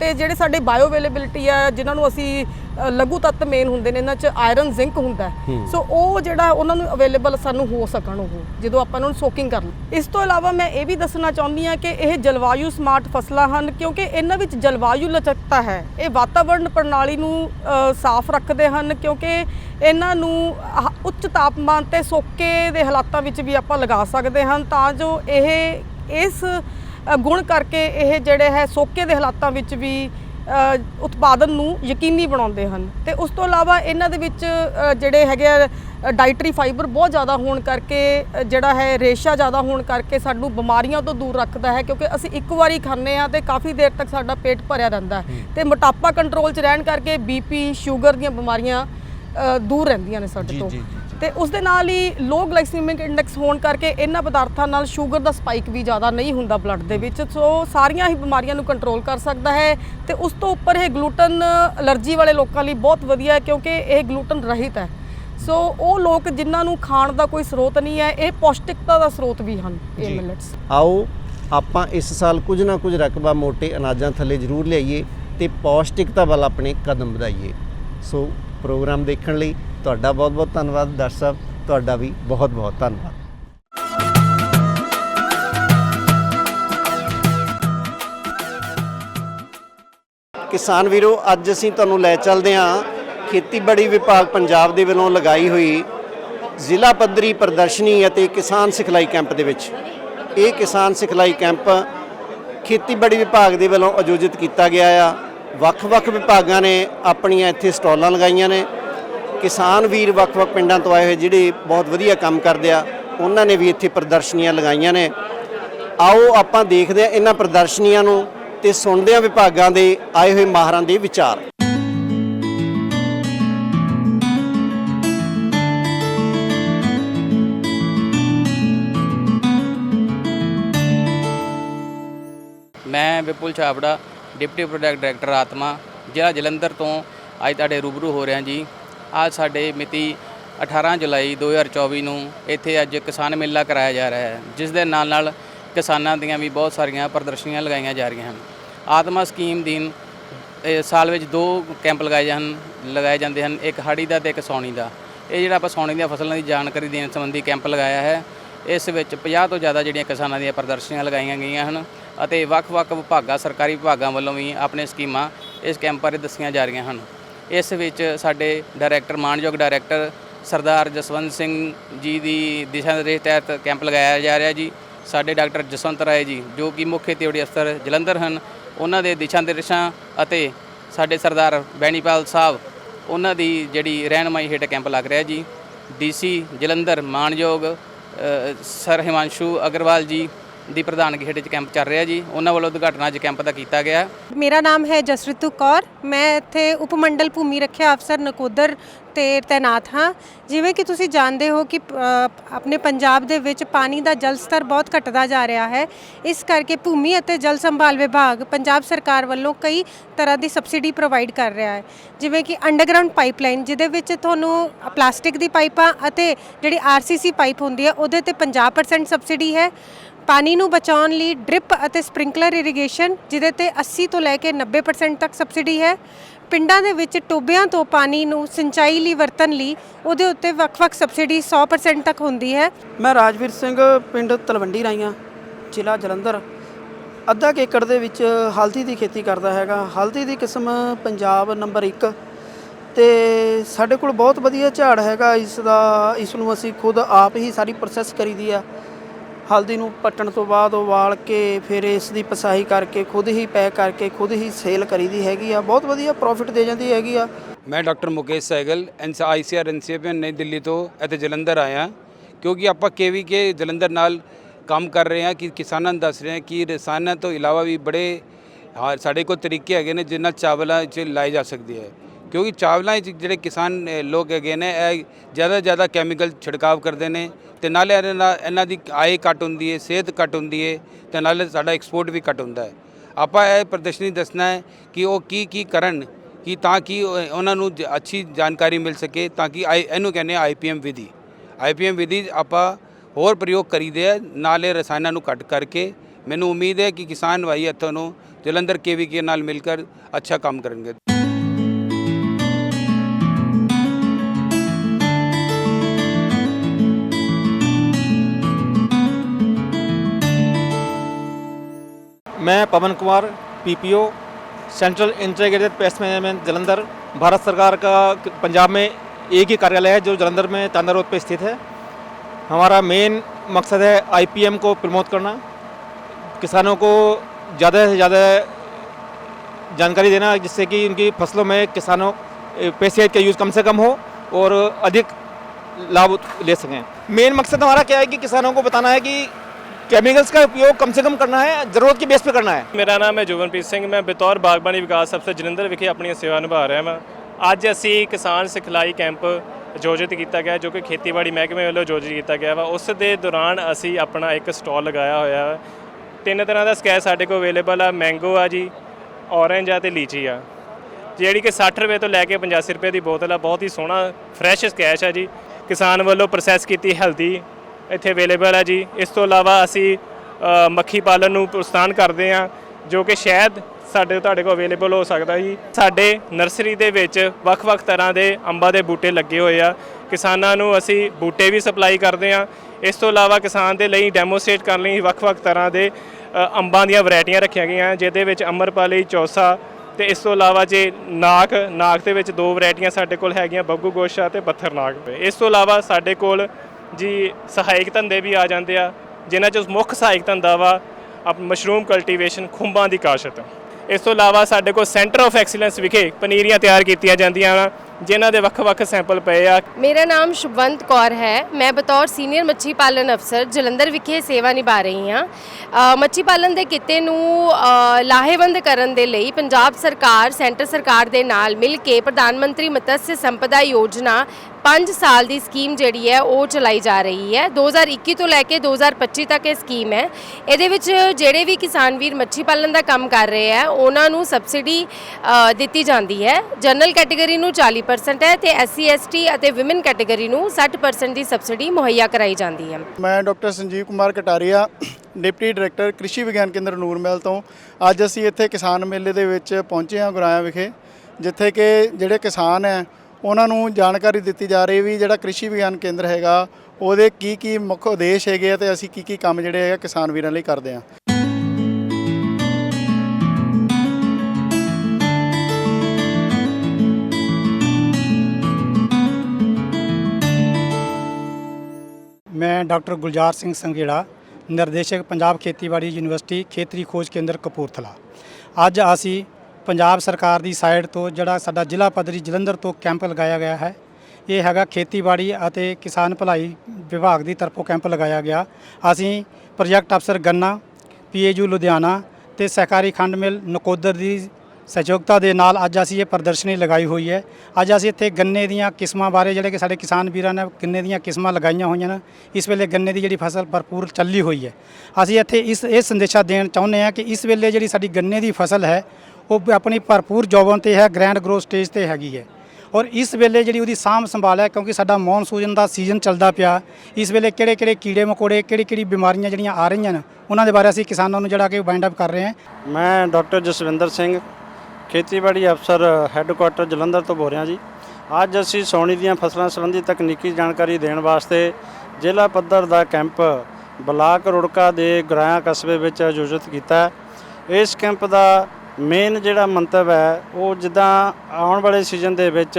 ਤੇ ਜਿਹੜੇ ਸਾਡੇ ਬਾਇਓ ਅਵੇਲੇਬਿਲਿਟੀ ਆ ਜਿਨ੍ਹਾਂ ਨੂੰ ਅਸੀਂ ਲਘੂ ਤੱਤ ਮੇਨ ਹੁੰਦੇ ਨੇ ਇਹਨਾਂ ਚ ਆਇਰਨ ਜ਼ਿੰਕ ਹੁੰਦਾ। ਸੋ ਉਹ ਜਿਹੜਾ ਉਹਨਾਂ ਨੂੰ ਅਵੇਲੇਬਲ ਸਾਨੂੰ ਹੋ ਸਕਣ ਉਹ ਜਦੋਂ ਆਪਾਂ ਉਹਨਾਂ ਨੂੰ ਸੋਕਿੰਗ ਕਰ ਲਈਏ ਇਸ ਤੋਂ ਇਲਾਵਾ ਮੈਂ ਇਹ ਵੀ ਦੱਸਣਾ ਚਾਹੁੰਦੀ ਹਾਂ ਕਿ ਇਹ ਜਲਵਾਯੂ ਸਮਾਰਟ ਫਸਲਾਂ ਹਨ ਕਿਉਂਕਿ ਇਹਨਾਂ ਵਿੱਚ ਜਲਵਾਯੂ ਲਚਕਤਾ ਹੈ। ਇਹ ਵਾਤਾਵਰਣ ਪ੍ਰਣਾਲੀ ਨੂੰ ਸਾਫ਼ ਰੱਖਦੇ ਹਨ ਕਿਉਂਕਿ ਇਹਨਾਂ ਨੂੰ ਉੱਚ ਤਾਪਮਾਨ ਤੇ ਸੋਕੇ ਦੇ ਹਾਲਾਤਾਂ ਵਿੱਚ ਵੀ ਆਪਾਂ ਲਗਾ ਸਕਦੇ ਹਨ ਤਾਂ ਜੋ ਇਹ ਇਸ ਗੁਣ ਕਰਕੇ ਇਹ ਜਿਹੜੇ ਹੈ ਸੋਕੇ ਦੇ ਹਾਲਾਤਾਂ ਵਿੱਚ ਵੀ ਉਤਪਾਦਨ ਨੂੰ ਯਕੀਨੀ ਬਣਾਉਂਦੇ ਹਨ। ਤੇ ਉਸ ਤੋਂ ਇਲਾਵਾ ਇਹਨਾਂ ਦੇ ਵਿੱਚ ਜਿਹੜੇ ਹੈਗੇ ਆ ਡਾਈਟਰੀ ਫਾਈਬਰ ਬਹੁਤ ਜ਼ਿਆਦਾ ਹੋਣ ਕਰਕੇ ਜਿਹੜਾ ਹੈ ਰੇਸ਼ਾ ਜ਼ਿਆਦਾ ਹੋਣ ਕਰਕੇ ਸਾਨੂੰ ਬਿਮਾਰੀਆਂ ਤੋਂ ਦੂਰ ਰੱਖਦਾ ਹੈ ਕਿਉਂਕਿ ਅਸੀਂ ਇੱਕ ਵਾਰੀ ਖਾਂਦੇ ਆ ਤੇ ਕਾਫੀ ਦੇਰ ਤੱਕ ਸਾਡਾ ਪੇਟ ਭਰਿਆ ਰਹਿੰਦਾ ਹੈ। ਤੇ ਮੋਟਾਪਾ ਕੰਟਰੋਲ 'ਚ ਰਹਿਣ ਕਰਕੇ ਬੀਪੀ ਸ਼ੂਗਰ ਦੀਆਂ ਬਿਮਾਰੀਆਂ ਦੂਰ ਰਹਿੰਦੀਆਂ ਨੇ ਸਾਡੇ ਤੋਂ। ਤੇ ਉਸ ਦੇ ਨਾਲ ਹੀ ਲੋ ਗਲਾਈਸੀਮਿਕ ਇੰਡੈਕਸ ਹੋਣ ਕਰਕੇ ਇਹਨਾਂ ਪਦਾਰਥਾਂ ਨਾਲ ਸ਼ੂਗਰ ਦਾ ਸਪਾਈਕ ਵੀ ਜ਼ਿਆਦਾ ਨਹੀਂ ਹੁੰਦਾ ਬਲੱਡ ਦੇ ਵਿੱਚ ਸੋ ਸਾਰੀਆਂ ਹੀ ਬਿਮਾਰੀਆਂ ਨੂੰ ਕੰਟਰੋਲ ਕਰ ਸਕਦਾ ਹੈ ਤੇ ਉਸ ਤੋਂ ਉੱਪਰ ਇਹ ਗਲੂਟਨ ਅਲਰਜੀ ਵਾਲੇ ਲੋਕਾਂ ਲਈ ਬਹੁਤ ਵਧੀਆ ਹੈ ਕਿਉਂਕਿ ਇਹ ਗਲੂਟਨ ਰਹਿਤ ਹੈ। ਸੋ ਉਹ ਲੋਕ ਜਿਨ੍ਹਾਂ ਨੂੰ ਖਾਣ ਦਾ ਕੋਈ ਸਰੋਤ ਨਹੀਂ ਹੈ ਇਹ ਪੌਸ਼ਟਿਕਤਾ ਦਾ ਸਰੋਤ ਵੀ ਹਨ ਇਹ। ਮਿਲਟਸ ਆਓ ਆਪਾਂ ਇਸ ਸਾਲ ਕੁਝ ਨਾ ਕੁਝ ਰਕਬਾ ਮੋٹے ਅਨਾਜਾਂ ਥੱਲੇ ਜ਼ਰੂਰ ਲਿਆਈਏ ਤੇ ਪੌਸ਼ਟਿਕਤਾ ਵੱਲ ਆਪਣੇ ਕਦਮ ਵਧਾਈਏ। ਸੋ ਪ੍ਰੋਗਰਾਮ ਦੇਖਣ ਲਈ ਤੁਹਾਡਾ ਬਹੁਤ-ਬਹੁਤ ਧੰਨਵਾਦ ਦਰਸ਼ਕ ਸਾਹਿਬ। ਤੁਹਾਡਾ ਵੀ ਬਹੁਤ-ਬਹੁਤ ਧੰਨਵਾਦ। ਕਿਸਾਨ ਵੀਰੋ, ਅੱਜ ਅਸੀਂ ਤੁਹਾਨੂੰ ਲੈ ਚੱਲਦੇ ਹਾਂ ਖੇਤੀਬਾੜੀ ਵਿਭਾਗ ਪੰਜਾਬ ਦੇ ਵੱਲੋਂ ਲਗਾਈ ਹੋਈ ਜ਼ਿਲ੍ਹਾ ਪੱਧਰੀ ਪ੍ਰਦਰਸ਼ਨੀ ਅਤੇ ਕਿਸਾਨ ਸਿਖਲਾਈ ਕੈਂਪ ਦੇ ਵਿੱਚ। ਇਹ ਕਿਸਾਨ ਸਿਖਲਾਈ ਕੈਂਪ ਖੇਤੀਬਾੜੀ ਵਿਭਾਗ ਦੇ ਵੱਲੋਂ ਆਯੋਜਿਤ ਕੀਤਾ ਗਿਆ ਆ। ਵੱਖ-ਵੱਖ ਵਿਭਾਗਾਂ ਨੇ ਆਪਣੀਆਂ ਇੱਥੇ ਸਟਾਲਾਂ ਲਗਾਈਆਂ ਨੇ। ਕਿਸਾਨ ਵੀਰ ਵੱਖ-ਵੱਖ ਪਿੰਡਾਂ ਤੋਂ ਆਏ ਹੋਏ ਜਿਹੜੇ ਬਹੁਤ ਵਧੀਆ ਕੰਮ ਕਰਦੇ ਆ, ਉਹਨਾਂ ਨੇ ਵੀ ਇੱਥੇ ਪ੍ਰਦਰਸ਼ਨੀਆਂ ਲਗਾਈਆਂ ਨੇ। ਆਓ ਆਪਾਂ ਦੇਖਦੇ ਹਾਂ ਇਹਨਾਂ ਪ੍ਰਦਰਸ਼ਨੀਆਂ ਨੂੰ ਤੇ ਸੁਣਦੇ ਹਾਂ ਵਿਭਾਗਾਂ ਦੇ ਆਏ ਹੋਏ ਮਾਹਰਾਂ ਦੇ ਵਿਚਾਰ। ਮੈਂ Vipul Chhabra deputy project director ATMA, ਜ਼ਿਲ੍ਹਾ ਜਲੰਧਰ ਤੋਂ ਅੱਜ ਤੁਹਾਡੇ ਰੂਬਰੂ ਹੋ ਰਿਹਾ ਜੀ। ਅੱਜ ਸਾਡੇ ਮਿਤੀ 18 ਜੁਲਾਈ 2024 ਨੂੰ ਇੱਥੇ ਅੱਜ ਕਿਸਾਨ ਮੇਲਾ ਕਰਾਇਆ ਜਾ ਰਿਹਾ ਹੈ, ਜਿਸ ਦੇ ਨਾਲ ਨਾਲ ਕਿਸਾਨਾਂ ਦੀਆਂ ਵੀ ਬਹੁਤ ਸਾਰੀਆਂ ਪ੍ਰਦਰਸ਼ਨੀਆਂ ਲਗਾਈਆਂ ਜਾ ਰਹੀਆਂ ਹਨ। ਆਤਮਾ ਸਕੀਮ ਦੀਨ ਸਾਲ ਵਿੱਚ ਦੋ ਕੈਂਪ ਲਗਾਏ ਜਾਣ ਲਗਾਏ ਜਾਂਦੇ ਹਨ, ਇੱਕ ਹਾੜੀ ਦਾ ਤੇ ਇੱਕ ਸੌਣੀ ਦਾ। ਇਹ ਜਿਹੜਾ ਆਪਾਂ ਸੌਣੇ ਦੀਆਂ ਫਸਲਾਂ ਦੀ ਜਾਣਕਾਰੀ ਦੇਣ ਸੰਬੰਧੀ ਕੈਂਪ ਲਗਾਇਆ ਹੈ, ਇਸ ਵਿੱਚ 50 ਤੋਂ ਜ਼ਿਆਦਾ ਜਿਹੜੀਆਂ ਕਿਸਾਨਾਂ ਦੀਆਂ ਪ੍ਰਦਰਸ਼ਨੀਆਂ ਲਗਾਈਆਂ ਗਈਆਂ ਹਨ। ਅਤੇ ਵੱਖ-ਵੱਖ ਵਿਭਾਗਾਂ, ਸਰਕਾਰੀ ਵਿਭਾਗਾਂ ਵੱਲੋਂ ਵੀ ਆਪਣੇ ਸਕੀਮਾਂ ਇਸ ਕੈਂਪ ਬਾਰੇ ਦੱਸੀਆਂ ਜਾ ਰਹੀਆਂ ਹਨ। ਇਸ ਵਿੱਚ ਸਾਡੇ ਡਾਇਰੈਕਟਰ ਮਾਨਯੋਗ ਡਾਇਰੈਕਟਰ ਸਰਦਾਰ ਜਸਵੰਤ ਸਿੰਘ ਜੀ ਦੀ ਦਿਸ਼ਾ ਨਿਰਦੇਸ਼ ਤਹਿਤ ਕੈਂਪ ਲਗਾਇਆ ਜਾ ਰਿਹਾ ਜੀ। ਸਾਡੇ ਡਾਕਟਰ ਜਸਵੰਤ ਰਾਏ ਜੀ, ਜੋ ਕਿ ਮੁੱਖ ਖੇਤੀਬਾੜੀ ਅਫਸਰ ਜਲੰਧਰ ਹਨ, ਉਹਨਾਂ ਦੇ ਦਿਸ਼ਾ ਨਿਰਦੇਸ਼ਾਂ ਅਤੇ ਸਾਡੇ ਸਰਦਾਰ ਬੈਣੀਪਾਲ ਸਾਹਿਬ, ਉਹਨਾਂ ਦੀ ਜਿਹੜੀ ਰਹਿਨਮਾਈ ਹੇਠ ਕੈਂਪ ਲੱਗ ਰਿਹਾ ਜੀ। ਡੀਸੀ ਜਲੰਧਰ ਮਾਨਯੋਗ ਸਰ ਹਿਮਾਂਸ਼ੂ ਅਗਰਵਾਲ ਜੀ ਦੀ ਪ੍ਰਧਾਨਗੀ ਹੇਠ ਕੈਂਪ ਚੱਲ ਰਿਹਾ ਜੀ। ਉਹਨਾਂ ਵੱਲੋਂ ਉਦਘਾਟਨ ਅੱਜ ਕੈਂਪ ਦਾ ਕੀਤਾ ਗਿਆ। ਮੇਰਾ ਨਾਮ ਹੈ ਜਸਰਿਤੂ ਕੌਰ। ਮੈਂ ਇੱਥੇ ਉਪ ਮੰਡਲ ਭੂਮੀ ਰੱਖਿਆ ਅਫਸਰ ਨਕੋਦਰ ਤੇ ਤੈਨਾਤ ਹਾਂ। ਜਿਵੇਂ ਕਿ ਤੁਸੀਂ ਜਾਣਦੇ ਹੋ ਕਿ ਆਪਣੇ ਪੰਜਾਬ ਦੇ ਵਿੱਚ ਪਾਣੀ ਦਾ ਜਲ ਸਤਰ ਬਹੁਤ ਘਟਦਾ ਜਾ ਰਿਹਾ ਹੈ। ਇਸ ਕਰਕੇ ਭੂਮੀ ਅਤੇ ਜਲ ਸੰਭਾਲ ਵਿਭਾਗ ਪੰਜਾਬ ਸਰਕਾਰ ਵੱਲੋਂ ਕਈ ਤਰ੍ਹਾਂ ਦੀ ਸਬਸਿਡੀ ਪ੍ਰੋਵਾਈਡ ਕਰ ਰਿਹਾ ਹੈ। ਜਿਵੇਂ ਕਿ ਅੰਡਰਗਰਾਉਂਡ ਪਾਈਪਲਾਈਨ, ਜਿਹਦੇ ਵਿੱਚ ਤੁਹਾਨੂੰ ਪਲਾਸਟਿਕ ਦੀ ਪਾਈਪਾਂ ਅਤੇ ਜਿਹੜੀ ਆਰਸੀਸੀ ਪਾਈਪ ਹੁੰਦੀ ਹੈ, ਉਹਦੇ ਤੇ 50% ਸਬਸਿਡੀ ਹੈ। ਪਾਣੀ ਨੂੰ ਬਚਾਉਣ ਲਈ ਡ੍ਰਿਪ ਅਤੇ ਸਪ੍ਰਿੰਕਲਰ ਇਰੀਗੇਸ਼ਨ, ਜਿਹਦੇ ਤੇ 80 ਤੋਂ ਲੈ ਕੇ 90% ਤੱਕ ਸਬਸਿਡੀ ਹੈ। ਪਿੰਡਾਂ ਦੇ ਵਿੱਚ ਟੋਬਿਆਂ ਤੋਂ ਪਾਣੀ ਨੂੰ ਸਿੰਚਾਈ ਲਈ ਵਰਤਣ ਲਈ ਉਹਦੇ ਉੱਤੇ ਵੱਖ-ਵੱਖ ਸਬਸਿਡੀ 100% ਤੱਕ ਹੁੰਦੀ ਹੈ। ਮੈਂ ਰਾਜਵੀਰ ਸਿੰਘ, ਪਿੰਡ ਤਲਵੰਡੀ ਰਾਈਆਂ ਜ਼ਿਲ੍ਹਾ ਜਲੰਧਰ। ਅੱਧਾ ਕੁ ਏਕੜ ਦੇ ਵਿੱਚ ਹਲਦੀ ਦੀ ਖੇਤੀ ਕਰਦਾ ਹੈਗਾ। ਹਲਦੀ ਦੀ ਕਿਸਮ ਪੰਜਾਬ ਨੰਬਰ 1 ਤੇ ਸਾਡੇ ਕੋਲ ਬਹੁਤ ਵਧੀਆ ਝਾੜ ਹੈਗਾ। ਇਸ ਦਾ, ਇਸ ਨੂੰ ਅਸੀਂ ਖੁਦ ਆਪ ਹੀ ਸਾਰੀ ਪ੍ਰੋਸੈਸ ਕਰੀਦੀ ਆ। ਹਲਦੀ ਨੂੰ ਪੱਟਣ ਤੋਂ ਬਾਅਦ ਉਬਾਲ ਕੇ ਫਿਰ ਇਸ ਦੀ ਪਸਾਈ ਕਰਕੇ ਖੁਦ ਹੀ ਪੈਕ ਕਰਕੇ ਖੁਦ ਹੀ ਸੇਲ ਕਰੀਦੀ ਹੈਗੀ ਆ। ਬਹੁਤ ਵਧੀਆ ਪ੍ਰੋਫਿਟ ਦੇ ਜਾਂਦੀ ਹੈਗੀ ਆ। ਮੈਂ ਡਾਕਟਰ ਮੁਕੇਸ਼ ਸਹਿਗਲ ਐਨਸ ਆਈਸੀਆਰ ਐਨਸੀਪੀਐਨ ਨਈ ਦਿੱਲੀ ਤੋਂ ਇੱਥੇ ਜਲੰਧਰ ਆਇਆ ਕਿਉਂਕਿ ਆਪਾਂ ਕੇਵੀਕੇ ਜਲੰਧਰ ਨਾਲ ਕੰਮ ਕਰ ਰਹੇ ਹਾਂ ਕਿ ਕਿਸਾਨਾਂ ਨੂੰ ਦੱਸ ਰਹੇ ਹਾਂ ਕਿ ਰਸਾਇਣਾਂ ਤੋਂ ਇਲਾਵਾ ਵੀ ਬੜੇ ਹਾਂ ਸਾਡੇ ਕੋਲ ਤਰੀਕੇ ਹੈਗੇ ਨੇ ਜਿਨ੍ਹਾਂ ਚਾਵਲਾਂ 'ਚ ਲਾਈ ਜਾ ਸਕਦੀ ਹੈ। ਕਿਉਂਕਿ ਚਾਵਲਾਂ 'ਚ ਜਿਹੜੇ ਕਿਸਾਨ ਲੋਕ ਹੈਗੇ ਨੇ, ਇਹ ਜ਼ਿਆਦਾ ਤੋਂ ਜ਼ਿਆਦਾ ਕੈਮੀਕਲ ਛਿੜਕਾਵ ਕਰਦੇ ਨੇ ਤੇ ਨਾਲੇ ਇਹਨਾਂ ਨਾਲ ਇਹਨਾਂ ਦੀ ਆਏ ਘੱਟ ਹੁੰਦੀ ਹੈ, ਸਿਹਤ ਘੱਟ ਹੁੰਦੀ ਹੈ ਤੇ ਨਾਲੇ ਸਾਡਾ ਐਕਸਪੋਰਟ ਵੀ ਘੱਟ ਹੁੰਦਾ ਹੈ। ਆਪਾਂ ਇਹ ਪ੍ਰਦਰਸ਼ਨੀ ਦੱਸਣਾ ਹੈ ਕਿ ਉਹ ਕੀ ਕੀ ਕਰਨ ਕਿ ਤਾਂ ਕਿ ਉਹਨਾਂ ਨੂੰ ਜ- ਅੱਛੀ ਜਾਣਕਾਰੀ ਮਿਲ ਸਕੇ ਤਾਂ ਕਿ ਆਈ, ਇਹਨੂੰ ਕਹਿੰਦੇ ਆ ਆਈਪੀਐਮ ਵਿਧੀ। ਆਈਪੀਐਮ ਵਿਧੀ ਆਪਾਂ ਹੋਰ ਪ੍ਰਯੋਗ ਕਰੀਦੇ ਆ, ਨਾਲੇ ਰਸਾਇਣਾਂ ਨੂੰ ਘੱਟ ਕਰਕੇ। ਮੈਨੂੰ ਉਮੀਦ ਹੈ ਕਿ ਕਿਸਾਨ ਭਾਈ ਇੱਥੋਂ ਨੂੰ ਜਲੰਧਰ ਕੇਵੀਕੇ ਨਾਲ ਮਿਲ ਕਰ ਅੱਛਾ ਕੰਮ ਕਰਨਗੇ। मैं Pawan Kumar, PPO, central integrated pest management, Jalandhar. Bharat सरकार का पंजाब में एक ही कार्यालय है जो जलंधर में तांदा रोड पर स्थित है। हमारा मेन मकसद है आईपीएम को प्रमोट करना। किसानों को ज़्यादा से ज़्यादा जानकारी देना, जिससे कि उनकी फ़सलों में किसानों पेस्टिसाइड का यूज़ कम से कम हो और अधिक लाभ ले सकें। मेन मकसद हमारा क्या है कि किसानों को बताना है कि केमिकल्स का उपयोग कम से कम करना है ज़रूरत की बेस पे करना है ਮੇਰਾ ਨਾਮ ਹੈ ਜੋਗਨਪ੍ਰੀਤ ਸਿੰਘ ਮੈਂ ਬਤੌਰ ਬਾਗਬਾਨੀ ਵਿਕਾਸ ਅਫਸਰ ਜਲੰਧਰ ਵਿਖੇ ਆਪਣੀਆਂ ਸੇਵਾ ਨਿਭਾ ਰਿਹਾ ਹਾਂ ਅੱਜ ਅਸੀਂ ਕਿਸਾਨ ਸਿਖਲਾਈ ਕੈਂਪ ਆਯੋਜਿਤ ਕੀਤਾ ਗਿਆ ਜੋ ਕਿ ਖੇਤੀਬਾੜੀ ਮਹਿਕਮੇ ਵੱਲੋਂ ਆਯੋਜਿਤ ਕੀਤਾ ਗਿਆ ਵਾ ਉਸ ਦੇ ਦੌਰਾਨ ਅਸੀਂ ਆਪਣਾ ਇੱਕ ਸਟਾਲ ਲਗਾਇਆ ਹੋਇਆ ਹੈ ਤਿੰਨ ਤਰ੍ਹਾਂ ਦਾ ਸਕੈਚ ਸਾਡੇ ਕੋਲ ਅਵੇਲੇਬਲ ਆ ਮੈਂਗੋ ਆ ਜੀ ਔਰੇਂਜ ਆ ਤੇ ਲੀਚੀ ਆ ਜਿਹੜੀ ਕਿ 60 ਰੁਪਏ ਤੋਂ ਲੈ ਕੇ 85 ਰੁਪਏ ਦੀ ਬੋਤਲ ਆ ਬਹੁਤ ਹੀ ਸੋਹਣਾ ਫਰੈਸ਼ ਸਕੈਚ ਆ ਜੀ ਕਿਸਾਨ ਵੱਲੋਂ ਪ੍ਰੋਸੈਸ ਕੀਤੀ ਹਲਦੀ ਇੱਥੇ ਅਵੇਲੇਬਲ ਹੈ ਜੀ। ਇਸ ਤੋਂ ਇਲਾਵਾ ਅਸੀਂ ਮੱਖੀ ਪਾਲਣ ਨੂੰ ਪ੍ਰੋਤਸਾਹਨ ਕਰਦੇ ਹਾਂ, ਜੋ ਕਿ ਸ਼ਾਇਦ ਸਾਡੇ ਤੁਹਾਡੇ ਕੋਲ ਅਵੇਲੇਬਲ ਹੋ ਸਕਦਾ ਜੀ। ਸਾਡੇ ਨਰਸਰੀ ਦੇ ਵਿੱਚ ਵੱਖ-ਵੱਖ ਤਰ੍ਹਾਂ ਦੇ ਅੰਬਾਂ ਦੇ ਬੂਟੇ ਲੱਗੇ ਹੋਏ ਆ। ਕਿਸਾਨਾਂ ਨੂੰ ਅਸੀਂ ਬੂਟੇ ਵੀ ਸਪਲਾਈ ਕਰਦੇ ਆ ਇਸ ਤੋਂ ਇਲਾਵਾ ਕਿਸਾਨ ਦੇ ਲਈ ਡੈਮੋਸਟ੍ਰੇਟ ਕਰਨ ਲਈ ਵੱਖ-ਵੱਖ ਤਰ੍ਹਾਂ ਦੇ ਅੰਬਾਂ ਦੀਆਂ ਵੈਰਾਈਟੀਆਂ ਰੱਖੀਆਂ ਗਈਆਂ, ਜਿਹਦੇ ਵਿੱਚ ਅਮਰਪਾਲੀ ਚੌਸਾ ਤੇ ਇਸ ਤੋਂ ਇਲਾਵਾ ਜੇ ਨਾਕ ਨਾਕ ਦੇ ਵਿੱਚ ਦੋ ਵੈਰਾਈਟੀਆਂ ਸਾਡੇ ਕੋਲ ਹੈਗੀਆਂ ਬੱਗੂ ਗੋਸ਼ਾ ਤੇ ਪੱਥਰ ਨਾਕ ਇਸ ਤੋਂ ਇਲਾਵਾ ਸਾਡੇ ਕੋਲ ਜੀ, ਸਹਾਇਕ ਧੰਦੇ ਵੀ ਆ ਜਾਂਦੇ ਆ, ਜਿਨ੍ਹਾਂ 'ਚ ਮੁੱਖ ਸਹਾਇਕ ਧੰਦਾ ਵਾ ਅਪ ਮਸ਼ਰੂਮ ਕਲਟੀਵੇਸ਼ਨ ਖੁੰਬਾਂ ਦੀ ਕਾਸ਼ਤ। ਇਸ ਤੋਂ ਇਲਾਵਾ ਸਾਡੇ ਕੋਲ ਸੈਂਟਰ ਆਫ ਐਕਸੀਲੈਂਸ ਵਿਖੇ ਪਨੀਰੀਆਂ ਤਿਆਰ ਕੀਤੀਆਂ ਜਾਂਦੀਆਂ ਵਾ, ਜਿਨ੍ਹਾਂ ਦੇ ਵੱਖ-ਵੱਖ ਸੈਂਪਲ ਪਏ ਆ। ਮੇਰਾ ਨਾਮ ਸ਼ੁਭਵੰਤ ਕੌਰ ਹੈ। ਮੈਂ ਬਤੌਰ ਸੀਨੀਅਰ ਮੱਛੀ ਪਾਲਣ ਅਫਸਰ ਜਲੰਧਰ ਵਿਖੇ ਸੇਵਾ ਨਿਭਾ ਰਹੀ ਹਾਂ। ਮੱਛੀ ਪਾਲਣ ਦੇ ਕਿੱਤੇ ਨੂੰ ਲਾਹੇਵੰਦ ਕਰਨ ਦੇ ਲਈ ਪੰਜਾਬ ਸਰਕਾਰ, ਸੈਂਟਰ ਸਰਕਾਰ ਦੇ ਨਾਲ ਮਿਲ ਕੇ ਪ੍ਰਧਾਨ ਮੰਤਰੀ ਮਤਸਯ ਸੰਪਦਾ ਯੋਜਨਾ 5 ਸਾਲ ਦੀ ਸਕੀਮ ਜਿਹੜੀ ਹੈ, ਉਹ ਚਲਾਈ ਜਾ ਰਹੀ ਹੈ। 2021 ਤੋਂ ਲੈ ਕੇ 2025 ਤੱਕ ਇਹ ਸਕੀਮ ਹੈ। ਇਹਦੇ ਵਿੱਚ ਜਿਹੜੇ ਵੀ ਕਿਸਾਨ ਵੀਰ ਮੱਛੀ ਪਾਲਣ ਦਾ ਕੰਮ ਕਰ ਰਹੇ ਹੈ, ਉਹਨਾਂ ਨੂੰ ਸਬਸਿਡੀ ਦਿੱਤੀ ਜਾਂਦੀ ਹੈ। ਜਨਰਲ ਕੈਟਾਗਰੀ ਨੂੰ 40% ਹੈ ਤੇ ਐਸਸੀ ਐਸਟੀ ਅਤੇ ਔਮਨ ਕੈਟਾਗਰੀ ਨੂੰ 60% ਦੀ ਸਬਸਿਡੀ ਮੁਹੱਈਆ ਕਰਾਈ ਜਾਂਦੀ ਹੈ। ਮੈਂ doctor Sanjeev Kumar Kataria, deputy director Krishi Vigyan Kendra Nurmahal ਤੋਂ। ਅੱਜ ਅਸੀਂ ਇੱਥੇ ਕਿਸਾਨ ਮੇਲੇ ਦੇ ਵਿੱਚ ਪਹੁੰਚੇ ਹਾਂ ਗੁਰਾਇਆ ਵਿਖੇ, ਜਿੱਥੇ ਕਿ ਜਿਹੜੇ ਕਿਸਾਨ ਹੈ ਉਹਨਾਂ ਨੂੰ ਜਾਣਕਾਰੀ ਦਿੱਤੀ ਜਾ ਰਹੀ ਵੀ ਜਿਹੜਾ ਕ੍ਰਿਸ਼ੀ ਵਿਗਿਆਨ ਕੇਂਦਰ ਹੈਗਾ, ਉਹਦੇ ਕੀ ਕੀ ਮੁੱਖ ਉਦੇਸ਼ ਹੈਗੇ ਆ ਤੇ ਅਸੀਂ ਕੀ ਕੀ ਕੰਮ ਜਿਹੜੇ ਹੈਗਾ ਕਿਸਾਨ ਵੀਰਾਂ ਲਈ ਕਰਦੇ ਹਾਂ ਮੈਂ ਡਾਕਟਰ ਗੁਲਜ਼ਾਰ ਸਿੰਘ ਸੰਘੇੜਾ, ਨਿਰਦੇਸ਼ਕ ਪੰਜਾਬ ਖੇਤੀਬਾੜੀ ਯੂਨੀਵਰਸਿਟੀ ਖੇਤਰੀ ਖੋਜ ਕੇਂਦਰ ਕਪੂਰਥਲਾ। ਅੱਜ ਅਸੀਂ ਪੰਜਾਬ ਸਰਕਾਰ ਦੀ ਸਾਈਡ ਤੋਂ ਜਿਹੜਾ ਸਾਡਾ ਜ਼ਿਲ੍ਹਾ ਪੱਧਰੀ ਜਲੰਧਰ ਤੋਂ ਕੈਂਪ ਲਗਾਇਆ ਗਿਆ ਹੈ, ਇਹ ਹੈਗਾ ਖੇਤੀਬਾੜੀ ਅਤੇ ਕਿਸਾਨ ਭਲਾਈ ਵਿਭਾਗ ਦੀ ਤਰਫੋਂ ਕੈਂਪ ਲਗਾਇਆ ਗਿਆ। ਅਸੀਂ ਪ੍ਰੋਜੈਕਟ ਅਫਸਰ ਗੰਨਾ, ਪੀਏਯੂ ਲੁਧਿਆਣਾ ਤੇ ਸਹਿਕਾਰੀ ਖੰਡ ਮਿਲ ਨਕੋਦਰ ਦੀ ਸਹਿਯੋਗਤਾ ਦੇ ਨਾਲ ਅੱਜ ਅਸੀਂ ਇਹ ਪ੍ਰਦਰਸ਼ਨੀ ਲਗਾਈ ਹੋਈ ਹੈ। ਅੱਜ ਅਸੀਂ ਇੱਥੇ ਗੰਨੇ ਦੀਆਂ ਕਿਸਮਾਂ ਬਾਰੇ ਜਿਹੜੇ ਕਿ ਸਾਡੇ ਕਿਸਾਨ ਵੀਰਾਂ ਨੇ ਗੰਨੇ ਦੀਆਂ ਕਿਸਮਾਂ ਲਗਾਈਆਂ ਹੋਈਆਂ ਨੇ, ਇਸ ਵੇਲੇ ਗੰਨੇ ਦੀ ਜਿਹੜੀ ਫਸਲ ਭਰਪੂਰ ਚੱਲੀ ਹੋਈ ਹੈ। ਅਸੀਂ ਇੱਥੇ ਇਸ, ਇਹ ਸੰਦੇਸ਼ਾ ਦੇਣ ਚਾਹੁੰਦੇ ਹਾਂ ਕਿ ਇਸ ਵੇਲੇ ਜਿਹੜੀ ਸਾਡੀ ਗੰਨੇ ਦੀ ਫਸਲ ਹੈ ਉਹ ਆਪਣੀ ਭਰਪੂਰ ਜੌਬਨ ਤੇ ਹੈ ਗ੍ਰੈਂਡ ਗਰੋਥ ਸਟੇਜ ਤੇ ਹੈਗੀ ਹੈ। ਔਰ ਇਸ ਵੇਲੇ ਜਿਹੜੀ ਉਹਦੀ ਸਾਂਭ ਸੰਭਾਲ ਹੈ, ਕਿਉਂਕਿ ਸਾਡਾ ਮੌਨਸੂਨ ਦਾ ਸੀਜ਼ਨ ਚੱਲਦਾ ਪਿਆ, ਇਸ ਵੇਲੇ ਕਿਹੜੇ ਕਿਹੜੇ ਕੀੜੇ ਮਕੌੜੇ ਕਿਹੜੀ ਕਿਹੜੀ ਬਿਮਾਰੀਆਂ ਜਿਹੜੀਆਂ ਆ ਰਹੀਆਂ ਨੇ, ਉਹਨਾਂ ਦੇ ਬਾਰੇ ਅਸੀਂ ਕਿਸਾਨਾਂ ਨੂੰ ਜਿਹੜਾ ਕਿ ਵਾਈਂਡ ਅਪ ਕਰ ਰਹੇ ਹਾਂ। ਮੈਂ ਡਾਕਟਰ ਜਸਵਿੰਦਰ ਸਿੰਘ, ਖੇਤੀਬਾੜੀ ਅਫਸਰ ਹੈੱਡਕੁਆਟਰ ਜਲੰਧਰ ਤੋਂ ਬੋਲ ਰਿਹਾ ਜੀ। ਅੱਜ ਅਸੀਂ ਸੌਣੀ ਦੀਆਂ ਫਸਲਾਂ ਸੰਬੰਧੀ ਤਕਨੀਕੀ ਜਾਣਕਾਰੀ ਦੇਣ ਵਾਸਤੇ ਜ਼ਿਲ੍ਹਾ ਪੱਧਰ ਦਾ ਕੈਂਪ ਬਲਾਕ ਰੁੜਕਾ ਦੇ ਗੁਰਾਇਆ ਕਸਬੇ ਵਿੱਚ ਆਯੋਜਿਤ ਕੀਤਾ। ਇਸ ਕੈਂਪ ਦਾ ਮੇਨ ਜਿਹੜਾ ਮੰਤਵ ਹੈ, ਉਹ ਜਿੱਦਾਂ ਆਉਣ ਵਾਲੇ ਸੀਜ਼ਨ ਦੇ ਵਿੱਚ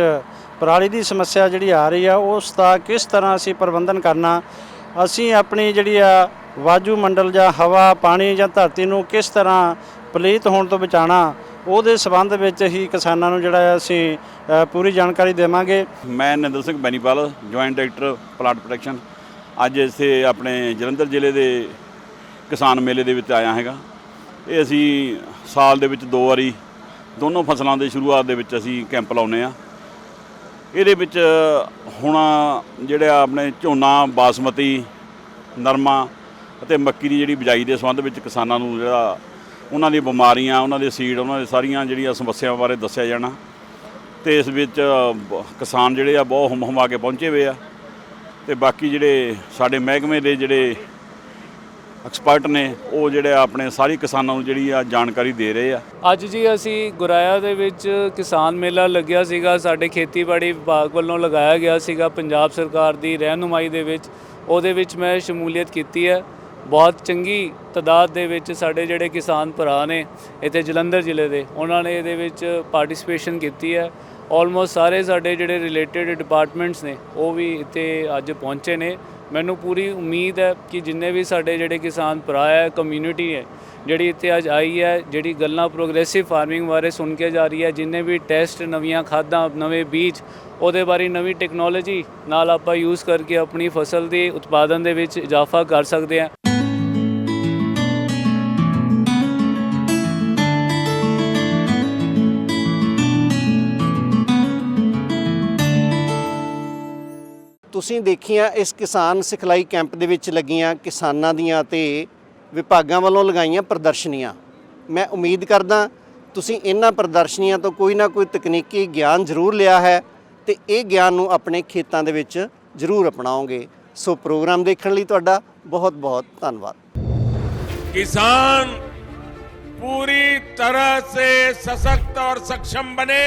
ਪਰਾਲੀ ਦੀ ਸਮੱਸਿਆ ਜਿਹੜੀ ਆ ਰਹੀ ਆ, ਉਸ ਦਾ ਕਿਸ ਤਰ੍ਹਾਂ ਅਸੀਂ ਪ੍ਰਬੰਧਨ ਕਰਨਾ, ਅਸੀਂ ਆਪਣੀ ਜਿਹੜੀ ਆ ਵਾਜੂ ਮੰਡਲ ਜਾਂ ਹਵਾ, ਪਾਣੀ ਜਾਂ ਧਰਤੀ ਨੂੰ ਕਿਸ ਤਰ੍ਹਾਂ ਪਲੀਤ ਹੋਣ ਤੋਂ ਬਚਾਉਣਾ, ਉਹਦੇ ਸਬੰਧ ਵਿੱਚ ਹੀ ਕਿਸਾਨਾਂ ਨੂੰ ਜਿਹੜਾ ਅਸੀਂ ਪੂਰੀ ਜਾਣਕਾਰੀ ਦੇਵਾਂਗੇ। ਮੈਂ Ninder Singh Bainipal joint director plant protection ਅੱਜ ਇਸੇ ਆਪਣੇ ਜਲੰਧਰ ਜ਼ਿਲ੍ਹੇ ਦੇ ਕਿਸਾਨ ਮੇਲੇ ਦੇ ਵਿੱਚ ਆਇਆ ਹੈਗਾ। ਇਹ ਅਸੀਂ ਸਾਲ ਦੇ ਵਿੱਚ ਦੋ ਵਾਰੀ ਦੋਨੋਂ ਫਸਲਾਂ ਦੇ ਸ਼ੁਰੂਆਤ ਦੇ ਵਿੱਚ ਅਸੀਂ ਕੈਂਪ ਲਾਉਨੇ ਆ ਇਹਦੇ ਵਿੱਚ ਹੁਣ ਜਿਹੜਾ ਆਪਣੇ ਝੋਨਾ, ਬਾਸਮਤੀ, ਨਰਮਾ ਅਤੇ ਮੱਕੀ ਦੀ ਜਿਹੜੀ ਬਿਜਾਈ ਦੇ ਸੰਬੰਧ ਵਿੱਚ ਕਿਸਾਨਾਂ ਨੂੰ ਜਿਹੜਾ ਉਹਨਾਂ ਦੀਆਂ ਬਿਮਾਰੀਆਂ, ਉਹਨਾਂ ਦੇ ਸੀਡ ਉਹਨਾਂ ਦੇ ਸਾਰੀਆਂ ਜਿਹੜੀਆਂ ਸਮੱਸਿਆਵਾਂ ਬਾਰੇ ਦੱਸਿਆ ਜਾਣਾ। ਤੇ ਇਸ ਵਿੱਚ ਕਿਸਾਨ ਜਿਹੜੇ ਆ ਬਹੁਤ ਹੁਮ ਹੁਮਾ ਕੇ ਪਹੁੰਚੇ ਹੋਏ ਆ। ਤੇ ਬਾਕੀ ਜਿਹੜੇ ਸਾਡੇ ਮਹਿਕਮੇ ਦੇ ਜਿਹੜੇ ਐਕਸਪਰਟ ਨੇ, ਉਹ ਜਿਹੜੇ ਆ ਆਪਣੇ ਸਾਰੀ ਕਿਸਾਨਾਂ ਨੂੰ ਜਿਹੜੀ ਆ ਜਾਣਕਾਰੀ ਦੇ ਰਹੇ ਆ। ਅੱਜ ਜੀ ਅਸੀਂ ਗੁਰਾਇਆ ਦੇ ਵਿੱਚ ਕਿਸਾਨ ਮੇਲਾ ਲੱਗਿਆ ਸੀਗਾ। ਸਾਡੇ ਖੇਤੀਬਾੜੀ ਵਿਭਾਗ ਵੱਲੋਂ ਲਗਾਇਆ ਗਿਆ ਸੀਗਾ। ਪੰਜਾਬ ਸਰਕਾਰ ਦੀ ਰਹਿਨੁਮਾਈ ਦੇ ਵਿੱਚ, ਉਹਦੇ ਵਿੱਚ ਮੈਂ ਸ਼ਮੂਲੀਅਤ ਕੀਤੀ ਹੈ। ਬਹੁਤ ਚੰਗੀ ਤਦਾਦ ਦੇ ਵਿੱਚ ਸਾਡੇ ਜਿਹੜੇ ਕਿਸਾਨ ਭਰਾ ਨੇ, ਇੱਥੇ ਜਲੰਧਰ ਜ਼ਿਲ੍ਹੇ ਦੇ, ਉਹਨਾਂ ਨੇ ਇਹਦੇ ਵਿੱਚ ਪਾਰਟਿਸਿਪੇਸ਼ਨ ਕੀਤੀ ਹੈ। ਆਲਮੋਸਟ ਸਾਰੇ ਸਾਡੇ ਜਿਹੜੇ ਰਿਲੇਟਡ ਡਿਪਾਰਟਮੈਂਟਸ ਨੇ, ਉਹ ਵੀ ਇੱਥੇ ਅੱਜ ਪਹੁੰਚੇ ਨੇ। ਮੈਨੂੰ ਪੂਰੀ ਉਮੀਦ ਹੈ ਕਿ ਜਿੰਨੇ ਵੀ ਸਾਡੇ ਜਿਹੜੇ ਕਿਸਾਨ ਭਰਾ ਹੈ ਕਮਿਊਨਿਟੀ ਹੈ, ਜਿਹੜੀ ਇੱਥੇ ਅੱਜ ਆਈ ਹੈ, ਜਿਹੜੀ ਗੱਲਾਂ ਪ੍ਰੋਗਰੈਸਿਵ ਫਾਰਮਿੰਗ ਬਾਰੇ ਸੁਣ ਕੇ ਜਾ ਰਹੀ ਹੈ, ਜਿੰਨੇ ਵੀ ਟੈਸਟ ਨਵੀਆਂ ਖਾਦਾਂ, ਨਵੇਂ ਬੀਜ, ਉਹਦੇ ਬਾਰੇ ਨਵੀਂ ਟੈਕਨੋਲੋਜੀ ਨਾਲ ਆਪਾਂ ਯੂਜ਼ ਕਰਕੇ ਆਪਣੀ ਫਸਲ ਦੇ ਉਤਪਾਦਨ ਦੇ ਵਿੱਚ ਇਜ਼ਾਫਾ ਕਰ ਸਕਦੇ ਹਾਂ। ਤੁਸੀਂ ਦੇਖੀਆਂ ਇਸ ਕਿਸਾਨ ਸਿਖਲਾਈ ਕੈਂਪ ਦੇ ਵਿੱਚ ਲੱਗੀਆਂ ਕਿਸਾਨਾਂ ਦੀਆਂ ਤੇ ਵਿਭਾਗਾਂ ਵੱਲੋਂ ਲਗਾਈਆਂ ਪ੍ਰਦਰਸ਼ਨੀਆਂ ਮੈਂ ਉਮੀਦ ਕਰਦਾ ਤੁਸੀਂ ਇਹਨਾਂ ਪ੍ਰਦਰਸ਼ਨੀਆਂ ਤੋਂ ਕੋਈ ਨਾ ਕੋਈ ਤਕਨੀਕੀ ਗਿਆਨ ਜ਼ਰੂਰ ਲਿਆ ਹੈ ਤੇ ਇਹ ਗਿਆਨ ਨੂੰ ਆਪਣੇ ਖੇਤਾਂ ਦੇ ਵਿੱਚ ਜ਼ਰੂਰ ਅਪਣਾਓਗੇ ਸੋ ਪ੍ਰੋਗਰਾਮ ਦੇਖਣ ਲਈ ਤੁਹਾਡਾ ਬਹੁਤ ਬਹੁਤ ਧੰਨਵਾਦ किसान पूरी तरह से सशक्त और सक्षम बने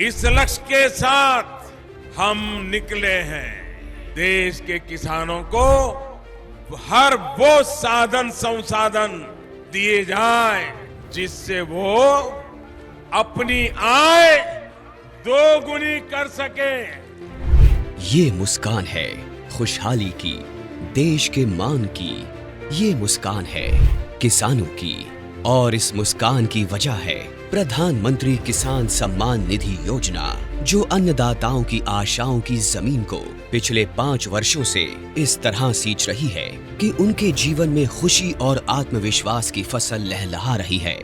इस लक्ष्य के साथ हम निकले हैं देश के किसानों को हर वो साधन, संसाधन दिए जाए जिससे वो अपनी आय दोगुनी कर सके। ये मुस्कान है खुशहाली की, देश के मान की। ये मुस्कान है किसानों की और इस मुस्कान की वजह है प्रधानमंत्री किसान सम्मान निधि योजना। जो अन्नदाताओं की आशाओं की ज़मीन को पिछले पाँच वर्षों से इस तरह सींच रही है कि उनके जीवन में खुशी और आत्मविश्वास की फ़सल लहलहा रही है।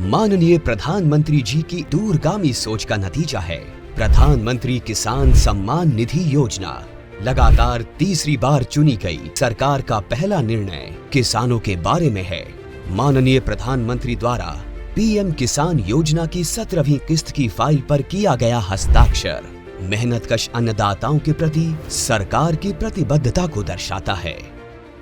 माननीय प्रधानमंत्री जी की दूरगामी सोच का नतीजा है। प्रधानमंत्री किसान सम्मान निधि योजना लगातार तीसरी बार चुनी गई। सरकार का पहला निर्णय किसानों के बारे में है। माननीय प्रधानमंत्री द्वारा पीएम किसान योजना की सत्रहवीं किस्त की फ़ाइल पर किया गया हस्ताक्षर। मेहनतकश अन्नदाताओं के प्रति सरकार की प्रतिबद्धता को दर्शाता है।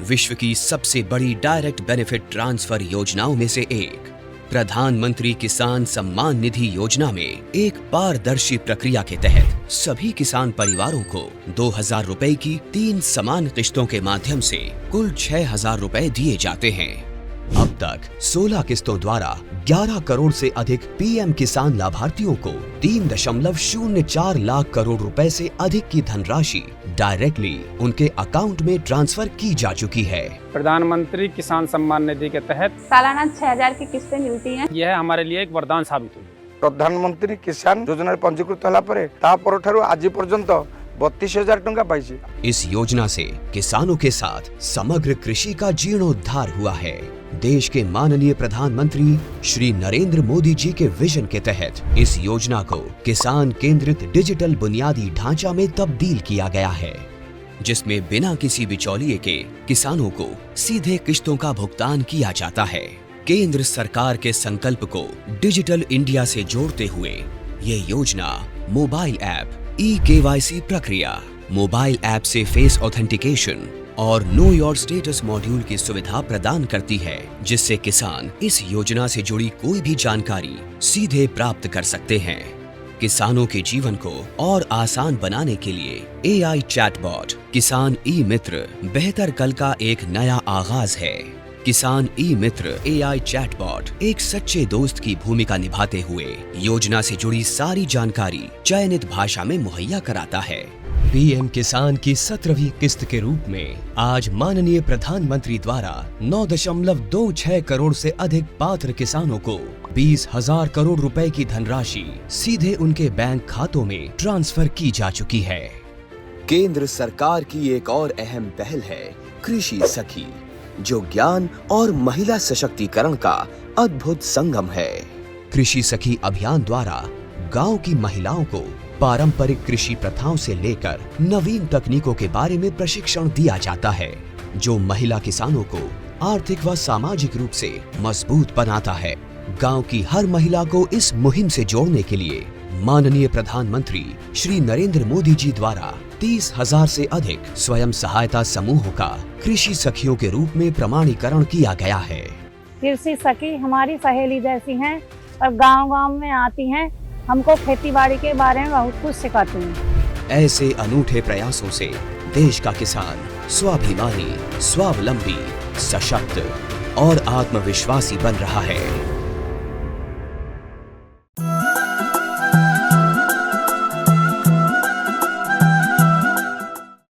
विश्व की सबसे बड़ी डायरेक्ट बेनिफिट ट्रांसफ़र योजनाओं में से एक, प्रधानमंत्री किसान सम्मान निधि योजना में एक पारदर्शी प्रक्रिया के तहत सभी किसान परिवारों को दो हज़ार रूपए की तीन समान किश्तों के माध्यम से कुल छह हज़ार रूपए दिए जाते हैं। अब तक 16 किस्तों द्वारा 11 करोड़ से अधिक पीएम किसान लाभार्थियों को तीन दशमलव शून्य चार लाख करोड़ रुपए से अधिक की धनराशि डायरेक्टली उनके अकाउंट में ट्रांसफ़र की जा चुकी है प्रधानमंत्री किसान सम्मान निधि के तहत सालाना छह हज़ार की किस्तें मिलती हैं। यह हमारे लिए एक वरदान साबित हुई प्रधानमंत्री किसान योजना पंजीकृत होगा आज पर्यटन बत्तीस हज़ार टाइम पाई इस योजना से किसानों के साथ समग्र कृषि का जीर्णोद्धार हुआ है। देश के माननीय प्रधानमंत्री श्री नरेंद्र मोदी जी के विजन के तहत इस योजना को किसान केंद्रित डिजिटल बुनियादी ढांचा में तब्दील किया गया है, जिसमें बिना किसी बिचौलिए के किसानों को सीधे किश्तों का भुगतान किया जाता है। केंद्र सरकार के संकल्प को डिजिटल इंडिया से जोड़ते हुए ये योजना मोबाइल ऐप ई केवाईसी प्रक्रिया, मोबाइल ऐप से फेस ऑथेंटिकेशन और नो योर स्टेटस मॉड्यूल की सुविधा प्रदान करती है, जिससे किसान इस योजना से जुड़ी कोई भी जानकारी सीधे प्राप्त कर सकते हैं। किसानों के जीवन को और आसान बनाने के लिए ए एआई चैटबॉट किसान ई मित्र, बेहतर कल का एक नया आगाज़ है। किसान ई मित्र ए एआई चैटबॉट एक सच्चे दोस्त की भूमिका निभाते हुए योजना से जुड़ी सारी जानकारी चयनित भाषा में मुहैया कराता है। पीएम किसान की सत्रहवीं किस्त के रूप में आज माननीय प्रधानमंत्री द्वारा नौ दशमलव दो छह करोड़ से अधिक पात्र किसानों को बीस हज़ार करोड़ रुपए की धनराशि सीधे उनके बैंक खातों में ट्रांसफ़र की जा चुकी है। केंद्र सरकार की एक और अहम पहल है, कृषि सखी। जो ज्ञान और महिला सशक्तिकरण का अद्भुत संगम है। कृषि सखी अभियान द्वारा गाँव की महिलाओं को पारंपरिक कृषि प्रथाओं से लेकर नवीन तकनीकों के बारे में प्रशिक्षण दिया जाता है, जो महिला किसानों को आर्थिक व सामाजिक रूप से मज़बूत बनाता है। गाँव की हर महिला को इस मुहिम से जोड़ने के लिए माननीय प्रधानमंत्री श्री नरेंद्र मोदी जी द्वारा तीस हज़ार से अधिक स्वयं सहायता समूहों का कृषि सखियों के रूप में प्रमाणीकरण किया गया है। कृषि सखी हमारी सहेली जैसी हैं और गाँव गाँव में आती हैं। हमको खेती बाड़ी के बारे में बहुत कुछ सिखाती हैं। ऐसे अनूठे प्रयासों से देश का किसान स्वाभिमानी स्वावलंबी सशक्त और आत्मविश्वासी बन रहा है।